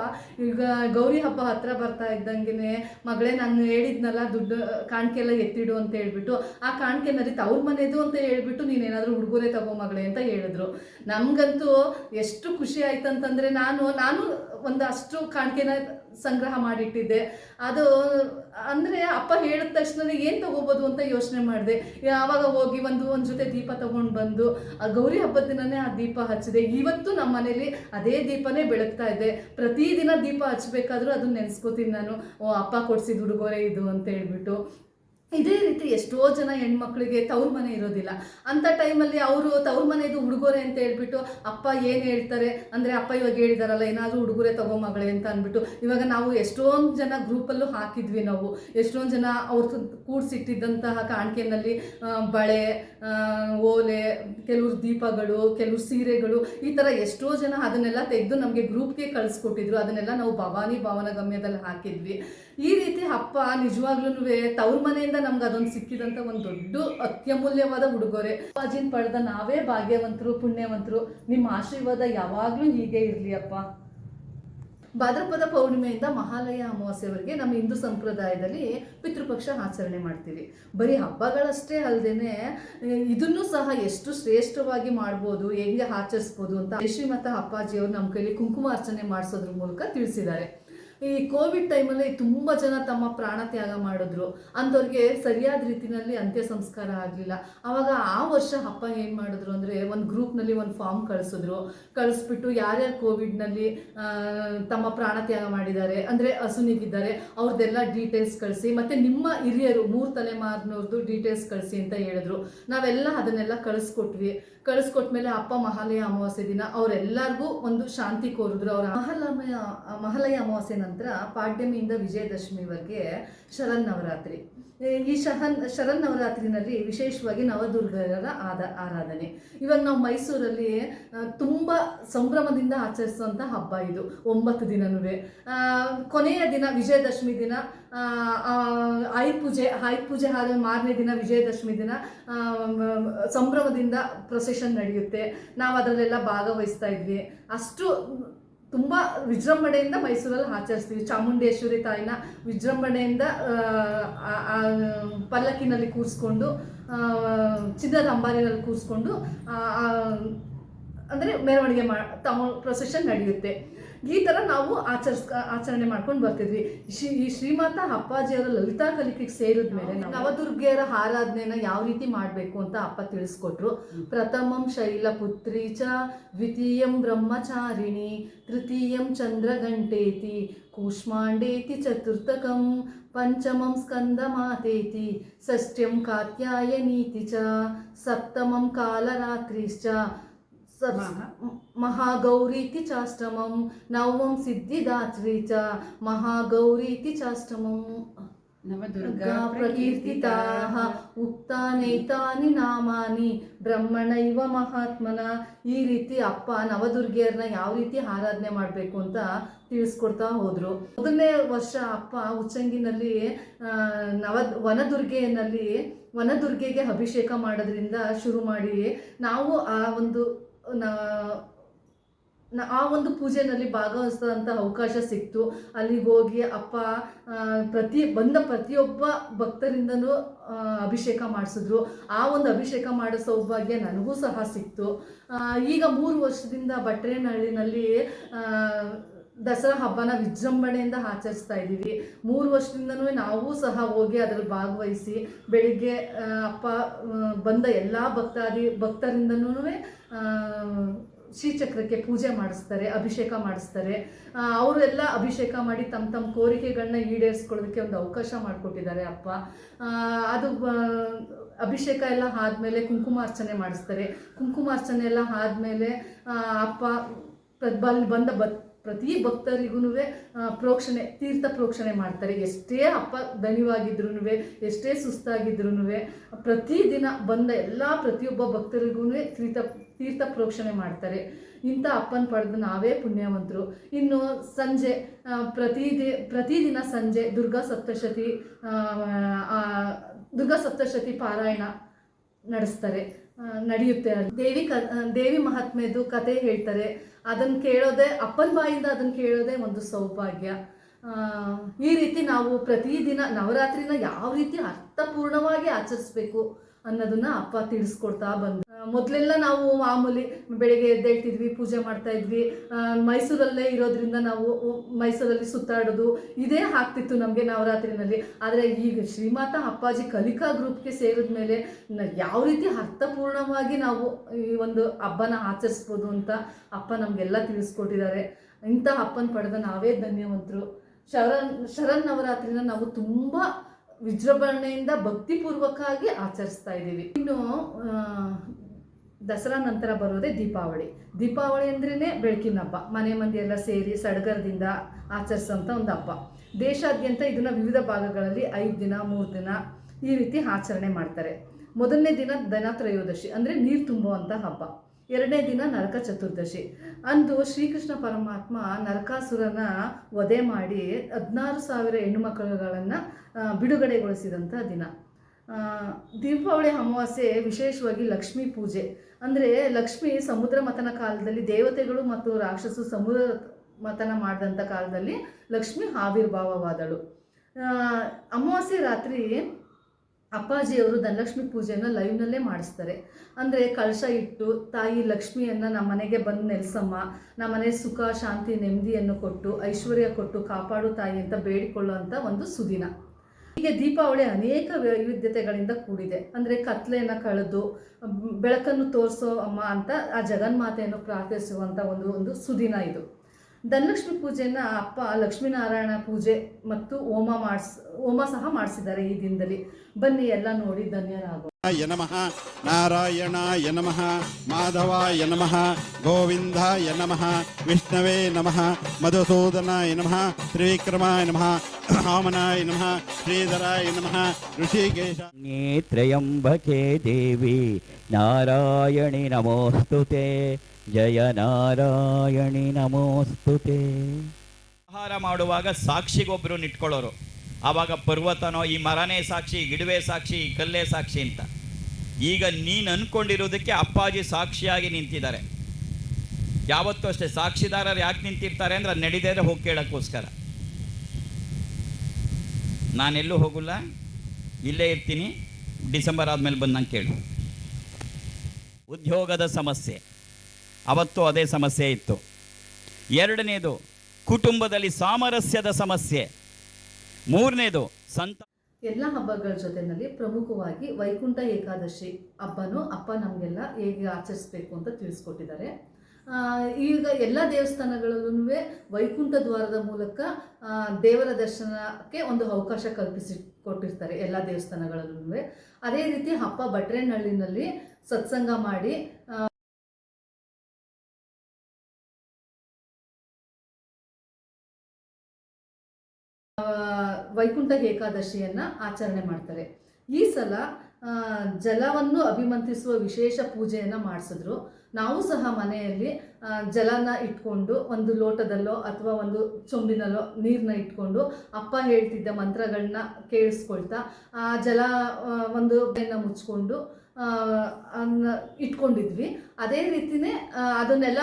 ಈಗ ಗೌರಿ ಹಬ್ಬ ಹತ್ರ ಬರ್ತಾ ಇದ್ದಂಗೆ ಮಗಳೇ ನಾನು ಹೇಳಿದ್ನಲ್ಲ, ದುಡ್ಡು ಕಾಣಿಕೆ ಎಲ್ಲ ಎತ್ತಿಡು ಅಂತ ಹೇಳ್ಬಿಟ್ಟು, ಆ ಕಾಣಿಕೆನಲ್ಲಿ ಅವ್ರ ಮನೆದು ಅಂತ ಹೇಳ್ಬಿಟ್ಟು ನೀನೇನಾದರೂ ಹುಡುಗರೇ ತಗೋ ಮಗಳೇ ಅಂತ ಹೇಳಿದ್ರು. ನಮಗಂತೂ ಎಷ್ಟು ಖುಷಿ ಆಯ್ತು ಅಂತಂದರೆ ನಾನು ನಾನು ಒಂದು ಅಷ್ಟು ಕಾಣಿಕೆನ ಸಂಗ್ರಹ ಮಾಡಿಟ್ಟಿದ್ದೆ. ಅದು ಅಂದರೆ ಅಪ್ಪ ಹೇಳಿದ ತಕ್ಷಣ ಏನು ತಗೋಬೋದು ಅಂತ ಯೋಚನೆ ಮಾಡಿದೆ. ಯಾವಾಗ ಹೋಗಿ ಒಂದು ಒಂದು ಜೊತೆ ದೀಪ ತಗೊಂಡು ಬಂದು, ಆ ಗೌರಿ ಹಬ್ಬದ ದಿನನೇ ಆ ದೀಪ ಹಚ್ಚಿದೆ. ಇವತ್ತು ನಮ್ಮ ಮನೇಲಿ ಅದೇ ದೀಪನೇ ಬೆಳಗ್ತಾ ಇದೆ. ಪ್ರತಿದಿನ ದೀಪ ಹಚ್ಬೇಕಾದ್ರೂ ಅದನ್ನ ನೆನೆಸ್ಕೋತೀನಿ ನಾನು. ಓ, ಅಪ್ಪ ಕೊಡ್ಸಿದ ಉಡುಗೊರೆ ಇದು ಅಂತ ಹೇಳ್ಬಿಟ್ಟು. ಇದೇ ರೀತಿ ಎಷ್ಟೋ ಜನ ಹೆಣ್ಮಕ್ಳಿಗೆ ತವ್ರ ಮನೆ ಇರೋದಿಲ್ಲ. ಅಂಥ ಟೈಮಲ್ಲಿ ಅವರು ತವ್ರ ಮನೆದು ಉಡುಗೊರೆ ಅಂತ ಹೇಳ್ಬಿಟ್ಟು ಅಪ್ಪ ಏನು ಹೇಳ್ತಾರೆ? ಅಂದರೆ ಅಪ್ಪ ಇವಾಗ ಹೇಳಿದಾರಲ್ಲ ಏನಾದರೂ ಉಡುಗೊರೆ ತಗೋ ಮಗಳೇ ಅಂತ ಅಂದ್ಬಿಟ್ಟು ಇವಾಗ ನಾವು ಎಷ್ಟೊಂದು ಜನ ಗ್ರೂಪಲ್ಲೂ ಹಾಕಿದ್ವಿ ನಾವು. ಎಷ್ಟೊಂದು ಜನ ಅವ್ರ ಕೂಡಿಸಿಟ್ಟಿದ್ದಂತಹ ಕಾಣಿಕೆನಲ್ಲಿ ಆ, ಬಳೆ ಓಲೆ ಕೆಲವ್ರು ದೀಪಗಳು ಕೆಲವ್ರು ಸೀರೆಗಳು ಈ ಥರ ಎಷ್ಟೋ ಜನ ಅದನ್ನೆಲ್ಲ ತೆಗೆದು ನಮಗೆ ಗ್ರೂಪ್ಗೆ ಕಳಿಸ್ಕೊಟ್ಟಿದ್ರು. ಅದನ್ನೆಲ್ಲ ನಾವು ಭವಾನಿ ಭಾವನ ಗಮ್ಯದಲ್ಲಿ ಹಾಕಿದ್ವಿ. ಈ ರೀತಿ ಅಪ್ಪ ನಿಜವಾಗ್ಲೂ ತವ್ರ ಮನೆಯಿಂದ ನಮ್ಗೆ ಅದೊಂದು ಸಿಕ್ಕಿದಂತ ಒಂದು ದೊಡ್ಡ ಅತ್ಯಮೂಲ್ಯವಾದ ಉಡುಗೊರೆ. ಅಪ್ಪಾಜಿನ ಪಡೆದ ನಾವೇ ಭಾಗ್ಯವಂತರು, ಪುಣ್ಯವಂತರು. ನಿಮ್ಮ ಆಶೀರ್ವಾದ ಯಾವಾಗಲೂ ಹೀಗೆ ಇರಲಿ ಅಪ್ಪ. ಭಾದ್ರಪದ ಪೌರ್ಣಿಮೆಯಿಂದ ಮಹಾಲಯ ಅಮಾವಾಸ್ಯವರೆಗೆ ನಮ್ಮ ಹಿಂದೂ ಸಂಪ್ರದಾಯದಲ್ಲಿ ಪಿತೃಪಕ್ಷ ಆಚರಣೆ ಮಾಡ್ತೀವಿ. ಬರೀ ಹಬ್ಬಗಳಷ್ಟೇ ಅಲ್ಲದೆ ಇದನ್ನು ಸಹ ಎಷ್ಟು ಶ್ರೇಷ್ಠವಾಗಿ ಮಾಡ್ಬೋದು, ಹೆಂಗೆ ಆಚರಿಸ್ಬೋದು ಅಂತ ಶ್ರೀಮತ ಅಪ್ಪಾಜಿಯವರು ನಮ್ಮ ಕೈಲಿ ಕುಂಕುಮಾರ್ಚನೆ ಮಾಡಿಸೋದ್ರ ಮೂಲಕ ತಿಳಿಸಿದ್ದಾರೆ. ಈ ಕೋವಿಡ್ ಟೈಮಲ್ಲಿ ತುಂಬ ಜನ ತಮ್ಮ ಪ್ರಾಣ ತ್ಯಾಗ ಮಾಡಿದ್ರು. ಅಂಥವ್ರಿಗೆ ಸರಿಯಾದ ರೀತಿನಲ್ಲಿ ಅಂತ್ಯ ಸಂಸ್ಕಾರ ಆಗಲಿಲ್ಲ. ಆವಾಗ ಆ ವರ್ಷ ಅಪ್ಪ ಏನು ಮಾಡಿದ್ರು ಅಂದರೆ ಒಂದು ಗ್ರೂಪ್ನಲ್ಲಿ ಒಂದು ಫಾರ್ಮ್ ಕಳಿಸಿದ್ರು. ಕಳಿಸ್ಬಿಟ್ಟು ಯಾರ್ಯಾರು ಕೋವಿಡ್ನಲ್ಲಿ ತಮ್ಮ ಪ್ರಾಣ ತ್ಯಾಗ ಮಾಡಿದ್ದಾರೆ, ಅಂದರೆ ಹಸುನಿಗಿದ್ದಾರೆ ಅವ್ರದ್ದೆಲ್ಲ ಡೀಟೇಲ್ಸ್ ಕಳಿಸಿ, ಮತ್ತು ನಿಮ್ಮ ಹಿರಿಯರು ಮೂರು ತಲೆಮಾರಿನವ್ರದ್ದು ಡೀಟೇಲ್ಸ್ ಕಳಿಸಿ ಅಂತ ಹೇಳಿದ್ರು. ನಾವೆಲ್ಲ ಅದನ್ನೆಲ್ಲ ಕಳಿಸ್ಕೊಟ್ವಿ. ಕಳಿಸ್ಕೊಟ್ಮೇಲೆ ಅಪ್ಪ ಮಹಾಲಯ ಅಮಾವಾಸ್ಯೆ ದಿನ, ಅವರೆಲ್ಲರಿಗೂ ಒಂದು ಶಾಂತಿ ಕೋರಿದ್ರು. ಅವರ ಮಹಾಲಯ ಮಹಾಲಯ ಅಮಾವಾಸ್ಯೆ ನಂತರ ಪಾಡ್ಯಮಿಯಿಂದ ವಿಜಯದಶಮಿವರೆಗೆ ಶರನ್ನವರಾತ್ರಿ. ಈ ಶಹನ್, ಶರನ್ನವರಾತ್ರಿನಲ್ಲಿ ವಿಶೇಷವಾಗಿ ನವದುರ್ಗರ ಆದ, ಆರಾಧನೆ. ಇವಾಗ ನಾವು ಮೈಸೂರಲ್ಲಿ ತುಂಬ ಸಂಭ್ರಮದಿಂದ ಆಚರಿಸುವಂಥ ಹಬ್ಬ ಇದು, ಒಂಬತ್ತು ದಿನನೂ ಕೊನೆಯ ದಿನ ವಿಜಯದಶಮಿ ದಿನ ಆಯುಧ ಪೂಜೆ ಆಯುಧ ಪೂಜೆ ಆದ ಮಾರನೇ ದಿನ ವಿಜಯದಶಮಿ ದಿನ ಸಂಭ್ರಮದಿಂದ ಪ್ರೊಸೆಷನ್ ನಡೆಯುತ್ತೆ. ನಾವು ಅದರಲ್ಲೆಲ್ಲ ಭಾಗವಹಿಸ್ತಾ ಇದ್ವಿ. ಅಷ್ಟು ತುಂಬ ವಿಜೃಂಭಣೆಯಿಂದ ಮೈಸೂರಲ್ಲಿ ಆಚರಿಸ್ತೀವಿ. ಚಾಮುಂಡೇಶ್ವರಿ ತಾಯಿನ ವಿಜೃಂಭಣೆಯಿಂದ ಪಲ್ಲಕ್ಕಿನಲ್ಲಿ ಕೂರಿಸ್ಕೊಂಡು ಚಿನ್ನದ ಅಂಬಾರಿನಲ್ಲಿ ಕೂರಿಸ್ಕೊಂಡು ಅಂದರೆ ಮೆರವಣಿಗೆ ಮಾ, ತಮ್ಮ ಪ್ರೊಸೆಷನ್ ನಡೆಯುತ್ತೆ. ಈ ಥರ ನಾವು ಆಚರಿಸ್ ಆಚರಣೆ ಮಾಡ್ಕೊಂಡು ಬರ್ತಿದ್ವಿ. ಶ್ರೀ ಈ ಶ್ರೀಮಾತ ಅಪ್ಪಾಜಿಯವರ ಲಲಿತಾ ಕಲಿಕೆಗೆ ಸೇರಿದ ಮೇಲೆ ನವದುರ್ಗೆಯರ ಆರಾಧನೆನ ಯಾವ ರೀತಿ ಮಾಡಬೇಕು ಅಂತ ಅಪ್ಪ ತಿಳಿಸ್ಕೊಟ್ರು. ಪ್ರಥಮಂ ಶೈಲಪುತ್ರಿ ಚ ದ್ವಿತೀಯಂ ಬ್ರಹ್ಮಚಾರಿಣಿ ತೃತೀಯಂ ಚಂದ್ರಗಂಟೇತಿ ಕೂಷ್ಮಾಂಡೇತಿ ಚತುರ್ಥಕಂ ಪಂಚಮಂ ಸ್ಕಂದಮಾತೇತಿ ಷಷ್ಠ್ಯಂ ಕಾತ್ಯಾಯನೀತಿ ಚ ಸಪ್ತಮಂ ಕಾಲರಾತ್ರಿಶ್ಚ ಮಹಾಗೌರೀತಿ ಚಾಷ್ಟಮಂ ನವಂ ಸಿದ್ಧಿದಾತ್ರಿ ಚ ಮಹಾಗೌರೀತಿ ಚಾಷ್ಟಮಂ. ನವದುರ್ಗಾ ಪ್ರಕೀರ್ತಿತಾಃ ಉಕ್ತಾನೈತಾನಿ ನಾಮಾನಿ ಬ್ರಹ್ಮಣೈವ ಮಹಾತ್ಮನ ಈ ರೀತಿ ಅಪ್ಪ ನವದುರ್ಗೆಯರ್ನ ಯಾವ ರೀತಿ ಆರಾಧನೆ ಮಾಡಬೇಕು ಅಂತ ತಿಳಿಸ್ಕೊಡ್ತಾ ಹೋದ್ರು. ಮೊದಲನೇ ವರ್ಷ ಅಪ್ಪ ಉಚ್ಚಂಗಿನಲ್ಲಿ ನವ ವನದುರ್ಗೆಯಲ್ಲಿ ವನದುರ್ಗೆಗೆ ಅಭಿಷೇಕ ಮಾಡೋದ್ರಿಂದ ಶುರು ಮಾಡಿ ನಾವು ಆ ಒಂದು ಆ ಒಂದು ಪೂಜೆಯಲ್ಲಿ ಭಾಗವಹಿಸಿದಂಥ ಅವಕಾಶ ಸಿಕ್ತು. ಅಲ್ಲಿಗೆ ಹೋಗಿ ಅಪ್ಪ ಪ್ರತಿ, ಬಂದ ಪ್ರತಿಯೊಬ್ಬ ಭಕ್ತರಿಂದನೂ ಅಭಿಷೇಕ ಮಾಡಿಸಿದ್ರು. ಆ ಒಂದು ಅಭಿಷೇಕ ಮಾಡೋ ಸೌಭಾಗ್ಯ ನನಗೂ ಸಹ ಸಿಕ್ತು. ಈಗ ಮೂರು ವರ್ಷದಿಂದ ಭಟ್ರೇನಹಳ್ಳಿನಲ್ಲಿ ದಸರಾ ಹಬ್ಬನ ವಿಜೃಂಭಣೆಯಿಂದ ಆಚರಿಸ್ತಾ ಇದ್ದೀವಿ. ಮೂರು ವರ್ಷದಿಂದನೂ ನಾವು ಸಹ ಹೋಗಿ ಅದರಲ್ಲಿ ಭಾಗವಹಿಸಿ ಬೆಳಿಗ್ಗೆ ಅಪ್ಪ ಬಂದ ಎಲ್ಲ ಭಕ್ತಾದಿ ಭಕ್ತರಿಂದನೂ ಶ್ರೀಚಕ್ರಕ್ಕೆ ಪೂಜೆ ಮಾಡಿಸ್ತಾರೆ, ಅಭಿಷೇಕ ಮಾಡಿಸ್ತಾರೆ. ಅವರೆಲ್ಲ ಅಭಿಷೇಕ ಮಾಡಿ ತಮ್ಮ ತಮ್ಮ ಕೋರಿಕೆಗಳನ್ನ ಈಡೇರಿಸ್ಕೊಳ್ಳೋದಕ್ಕೆ ಒಂದು ಅವಕಾಶ ಮಾಡಿಕೊಟ್ಟಿದ್ದಾರೆ ಅಪ್ಪ. ಅದು ಅಭಿಷೇಕ ಎಲ್ಲ ಆದಮೇಲೆ ಕುಂಕುಮಾರ್ಚನೆ ಮಾಡಿಸ್ತಾರೆ. ಕುಂಕುಮಾರ್ಚನೆ ಎಲ್ಲ ಆದಮೇಲೆ ಅಪ್ಪ ಬಂದ ಬತ್ ಪ್ರತಿ ಭಕ್ತರಿಗೂ ಪ್ರೋಕ್ಷಣೆ, ತೀರ್ಥ ಪ್ರೋಕ್ಷಣೆ ಮಾಡ್ತಾರೆ. ಎಷ್ಟೇ ಅಪ್ಪ ದಣಿವಾಗಿದ್ರು ಎಷ್ಟೇ ಸುಸ್ತಾಗಿದ್ರು ಪ್ರತಿದಿನ ಬಂದ ಎಲ್ಲ ಪ್ರತಿಯೊಬ್ಬ ಭಕ್ತರಿಗೂ ತೀರ್ಥ ತೀರ್ಥ ಪ್ರೋಕ್ಷಣೆ ಮಾಡ್ತಾರೆ. ಇಂಥ ಅಪ್ಪನ ಪಡೆದು ನಾವೇ ಪುಣ್ಯವಂತರು. ಇನ್ನು ಸಂಜೆ ಪ್ರತಿ ಪ್ರತಿದಿ ಪ್ರತಿದಿನ ಸಂಜೆ ದುರ್ಗಾ ಸಪ್ತಶತಿ ದುರ್ಗಾ ಸಪ್ತಶತಿ ಪಾರಾಯಣ ನಡೆಸ್ತಾರೆ. ನಡೆಯುತ್ತೆ. ದೇವಿ ಕ ದೇವಿ ಮಹಾತ್ಮೆದು ಕತೆ ಹೇಳ್ತಾರೆ. ಅದನ್ನು ಕೇಳೋದೇ ಅಪ್ಪನ ಬಾಯಿಂದ ಅದನ್ನು ಕೇಳೋದೇ ಒಂದು ಸೌಭಾಗ್ಯ. ಈ ರೀತಿ ನಾವು ಪ್ರತಿದಿನ ನವರಾತ್ರಿನ ಯಾವ ರೀತಿ ಅರ್ಥಪೂರ್ಣವಾಗಿ ಆಚರಿಸ್ಬೇಕು? ಅನ್ನೋದನ್ನ ಅಪ್ಪ ತಿಳಿಸ್ಕೊಡ್ತಾ ಬಂದು ಮೊದಲೆಲ್ಲ ನಾವು ಮಾಮೂಲಿ ಬೆಳಿಗ್ಗೆ ಎದ್ದೇಳ್ತಿದ್ವಿ, ಪೂಜೆ ಮಾಡ್ತಾ ಇದ್ವಿ. ಮೈಸೂರಲ್ಲೇ ಇರೋದ್ರಿಂದ ನಾವು ಮೈಸೂರಲ್ಲಿ ಸುತ್ತಾಡೋದು ಇದೇ ಆಗ್ತಿತ್ತು ನಮಗೆ ನವರಾತ್ರಿನಲ್ಲಿ. ಆದರೆ ಈಗ ಶ್ರೀಮಾತ ಅಪ್ಪಾಜಿ ಕಲಿಕಾ ಗ್ರೂಪ್ಗೆ ಸೇರಿದ ಮೇಲೆ ಯಾವ ರೀತಿ ಅರ್ಥಪೂರ್ಣವಾಗಿ ನಾವು ಈ ಒಂದು ಹಬ್ಬನ ಆಚರಿಸ್ಬೋದು ಅಂತ ಅಪ್ಪ ನಮಗೆಲ್ಲ ತಿಳಿಸ್ಕೊಟ್ಟಿದ್ದಾರೆ. ಇಂಥ ಅಪ್ಪನ ಪಡೆದ ನಾವೇ ಧನ್ಯವಂತರು. ಶರನ್ ಶರನ್ ನವರಾತ್ರಿನ ನಾವು ತುಂಬ ವಿಜೃಂಭಣೆಯಿಂದ ಭಕ್ತಿಪೂರ್ವಕವಾಗಿ ಆಚರಿಸ್ತಾ ಇದ್ದೀವಿ. ಇನ್ನು ದಸರಾ ನಂತರ ಬರೋದೇ ದೀಪಾವಳಿ. ದೀಪಾವಳಿ ಅಂದ್ರೇ ಬೆಳಕಿನ ಹಬ್ಬ. ಮನೆ ಮಂದಿ ಎಲ್ಲ ಸೇರಿ ಸಡಗರದಿಂದ ಆಚರಿಸೋಂಥ ಒಂದು ಹಬ್ಬ. ದೇಶಾದ್ಯಂತ ಇದನ್ನು ವಿವಿಧ ಭಾಗಗಳಲ್ಲಿ ಐದು ದಿನ, ಮೂರು ದಿನ ಈ ರೀತಿ ಆಚರಣೆ ಮಾಡ್ತಾರೆ. ಮೊದಲನೇ ದಿನ ದನ ತ್ರಯೋದಶಿ, ಅಂದರೆ ನೀರು ತುಂಬುವಂಥ ಹಬ್ಬ. ಎರಡನೇ ದಿನ ನರಕ ಚತುರ್ದಶಿ. ಅಂದು ಶ್ರೀಕೃಷ್ಣ ಪರಮಾತ್ಮ ನರಕಾಸುರನ ವಧೆ ಮಾಡಿ ಹದಿನಾರು ಸಾವಿರ ಹೆಣ್ಣು ಮಕ್ಕಳುಗಳನ್ನು ಬಿಡುಗಡೆಗೊಳಿಸಿದಂಥ ದಿನ. ದೀಪಾವಳಿ ಅಮಾವಾಸ್ಯೆ ವಿಶೇಷವಾಗಿ ಲಕ್ಷ್ಮೀ ಪೂಜೆ. ಅಂದರೆ ಲಕ್ಷ್ಮಿ ಸಮುದ್ರ ಮತನ ಕಾಲದಲ್ಲಿ ದೇವತೆಗಳು ಮತ್ತು ರಾಕ್ಷಸು ಸಮುದ್ರ ಮಥನ ಮಾಡಿದಂಥ ಕಾಲದಲ್ಲಿ ಲಕ್ಷ್ಮಿ ಆವಿರ್ಭಾವವಾದಳು. ಅಮಾವಾಸ್ಯೆ ರಾತ್ರಿ ಅಪ್ಪಾಜಿಯವರು ಧನಲಕ್ಷ್ಮಿ ಪೂಜೆಯನ್ನು ಲೈವ್ನಲ್ಲೇ ಮಾಡಿಸ್ತಾರೆ. ಅಂದರೆ ಕಳಶ ಇಟ್ಟು ತಾಯಿ ಲಕ್ಷ್ಮಿಯನ್ನು ನಮ್ಮ ಮನೆಗೆ ಬಂದು ನೆಲೆಸಮ್ಮ, ನಮ್ಮ ಮನೆ ಸುಖ, ಶಾಂತಿ, ನೆಮ್ಮದಿಯನ್ನು ಕೊಟ್ಟು, ಐಶ್ವರ್ಯ ಕೊಟ್ಟು ಕಾಪಾಡು ತಾಯಿ ಅಂತ ಬೇಡಿಕೊಳ್ಳುವಂಥ ಒಂದು ಸುದಿನ. ಹೀಗೆ ದೀಪಾವಳಿ ಅನೇಕ ವೈವಿಧ್ಯತೆಗಳಿಂದ ಕೂಡಿದೆ. ಅಂದರೆ ಕತ್ಲೆಯನ್ನು ಕಳೆದು ಬೆಳಕನ್ನು ತೋರಿಸೋ ಅಮ್ಮ ಅಂತ ಆ ಜಗನ್ಮಾತೆಯನ್ನು ಪ್ರಾರ್ಥಿಸುವಂಥ ಒಂದು ಒಂದು ಸುದಿನ ಇದು. ಧನಲಕ್ಷ್ಮಿ ಪೂಜೆನ ಅಪ್ಪ ಲಕ್ಷ್ಮೀನಾರಾಯಣ ಪೂಜೆ ಮತ್ತು ಹೋಮ ಮಾಡಿಸ್ ಹೋಮ ಸಹ ಮಾಡಿಸಿದ್ದಾರೆ ಈ ದಿನದಲ್ಲಿ. ಬನ್ನಿ ಎಲ್ಲ ನೋಡಿ ಧನ್ಯರಾಗೋ. ಯ ನಮಃ ನಾರಾಯಣಾಯ ನಮಃ ಗೋವಿಂದ ನಮಃ ಗೋವಿಂದಾಯ ನಮಃ ವಿಷ್ಣವೇ ನಮಃ ಮಧುಸೂದನಾಯ ನಮಃ ತ್ರಿವಿಕ್ರಮಾಯ ನಮಃ ವಾಮನಾಯ ನಮಃ ಶ್ರೀಧರಾಯ ನಮಃ ಋಷಿಕೇಶ. ನೇತ್ರಯಂಬಕೆ ದೇವಿ ನಾರಾಯಣಿ ನಮೋಸ್ತುತೆ. ಜಯ ನಾರಾಯಣಿ ನಮೋಸ್ತುತೆ ಆಹಾರ ಮಾಡುವಾಗ ಸಾಕ್ಷಿಗೊಬ್ಬರು ನಿಟ್ಕೊಳ್ಳೋರು ಆವಾಗ ಪರ್ವತನೋ, ಈ ಮರನೇ ಸಾಕ್ಷಿ ಗಿಡವೇ ಸಾಕ್ಷಿ ಕಲ್ಲೇ ಸಾಕ್ಷಿ ಅಂತ. ಈಗ ನೀನು ಅನ್ಕೊಂಡಿರೋದಕ್ಕೆ ಅಪ್ಪಾಜಿ ಸಾಕ್ಷಿಯಾಗಿ ನಿಂತಿದ್ದಾರೆ. ಯಾವತ್ತೂ ಅಷ್ಟೇ ಸಾಕ್ಷಿದಾರರು ಯಾಕೆ ನಿಂತಿರ್ತಾರೆ ಅಂದ್ರೆ ಅದು ನಡೀದೇ ಹೋಗಿ ಕೇಳೋಕ್ಕೋಸ್ಕರ. ನಾನೆಲ್ಲೂ ಹೋಗಲ್ಲ, ಇಲ್ಲೇ ಇರ್ತೀನಿ, ಡಿಸೆಂಬರ್ ಆದಮೇಲೆ ನಂಗೆ ಕೇಳು. ಉದ್ಯೋಗದ ಸಮಸ್ಯೆ. ಅವತ್ತು ಅದೇ ಸಮಸ್ಯೆ ಇತ್ತು. ಎರಡನೇದು, ಕುಟುಂಬದಲ್ಲಿ ಸಾಮರಸ್ಯದ ಸಮಸ್ಯೆ. ಮೂರನೇದು, ಸಂತ ಎಲ್ಲ ಹಬ್ಬಗಳ ಜೊತೆಯಲ್ಲಿ ಪ್ರಮುಖವಾಗಿ ವೈಕುಂಠ ಏಕಾದಶಿ ಹಬ್ಬನೂ ಅಪ್ಪ ನಮಗೆಲ್ಲ ಹೇಗೆ ಆಚರಿಸ್ಬೇಕು ಅಂತ ತಿಳಿಸ್ಕೊಟ್ಟಿದ್ದಾರೆ. ಈಗ ಎಲ್ಲ ದೇವಸ್ಥಾನಗಳಲ್ಲೂ ವೈಕುಂಠ ದ್ವಾರದ ಮೂಲಕ ದೇವರ ದರ್ಶನಕ್ಕೆ ಒಂದು ಅವಕಾಶ ಕಲ್ಪಿಸಿ ಕೊಟ್ಟಿರ್ತಾರೆ ಎಲ್ಲ ದೇವಸ್ಥಾನಗಳಲ್ಲೂ ಅದೇ ರೀತಿ ಹಬ್ಬ ಭಟ್ರೇನಹಳ್ಳಿನಲ್ಲಿ ಸತ್ಸಂಗ ಮಾಡಿ ವೈಕುಂಠ ಏಕಾದಶಿಯನ್ನು ಆಚರಣೆ ಮಾಡ್ತಾರೆ. ಈ ಸಲ ಜಲವನ್ನು ಅಭಿಮಂತ್ರಿಸುವ ವಿಶೇಷ ಪೂಜೆಯನ್ನು ಮಾಡಿಸಿದ್ರು. ನಾವು ಸಹ ಮನೆಯಲ್ಲಿ ಜಲನ ಇಟ್ಕೊಂಡು ಒಂದು ಲೋಟದಲ್ಲೋ ಅಥವಾ ಒಂದು ಚೊಂಬಿನಲ್ಲೋ ನೀರನ್ನ ಇಟ್ಕೊಂಡು ಅಪ್ಪ ಹೇಳ್ತಿದ್ದ ಮಂತ್ರಗಳನ್ನ ಕೇಳಿಸ್ಕೊಳ್ತಾ, ಆ ಜಲ ಒಂದು ಮುಚ್ಕೊಂಡು ಇಟ್ಕೊಂಡಿದ್ವಿ. ಅದೇ ರೀತಿನೇ ಅದನ್ನೆಲ್ಲ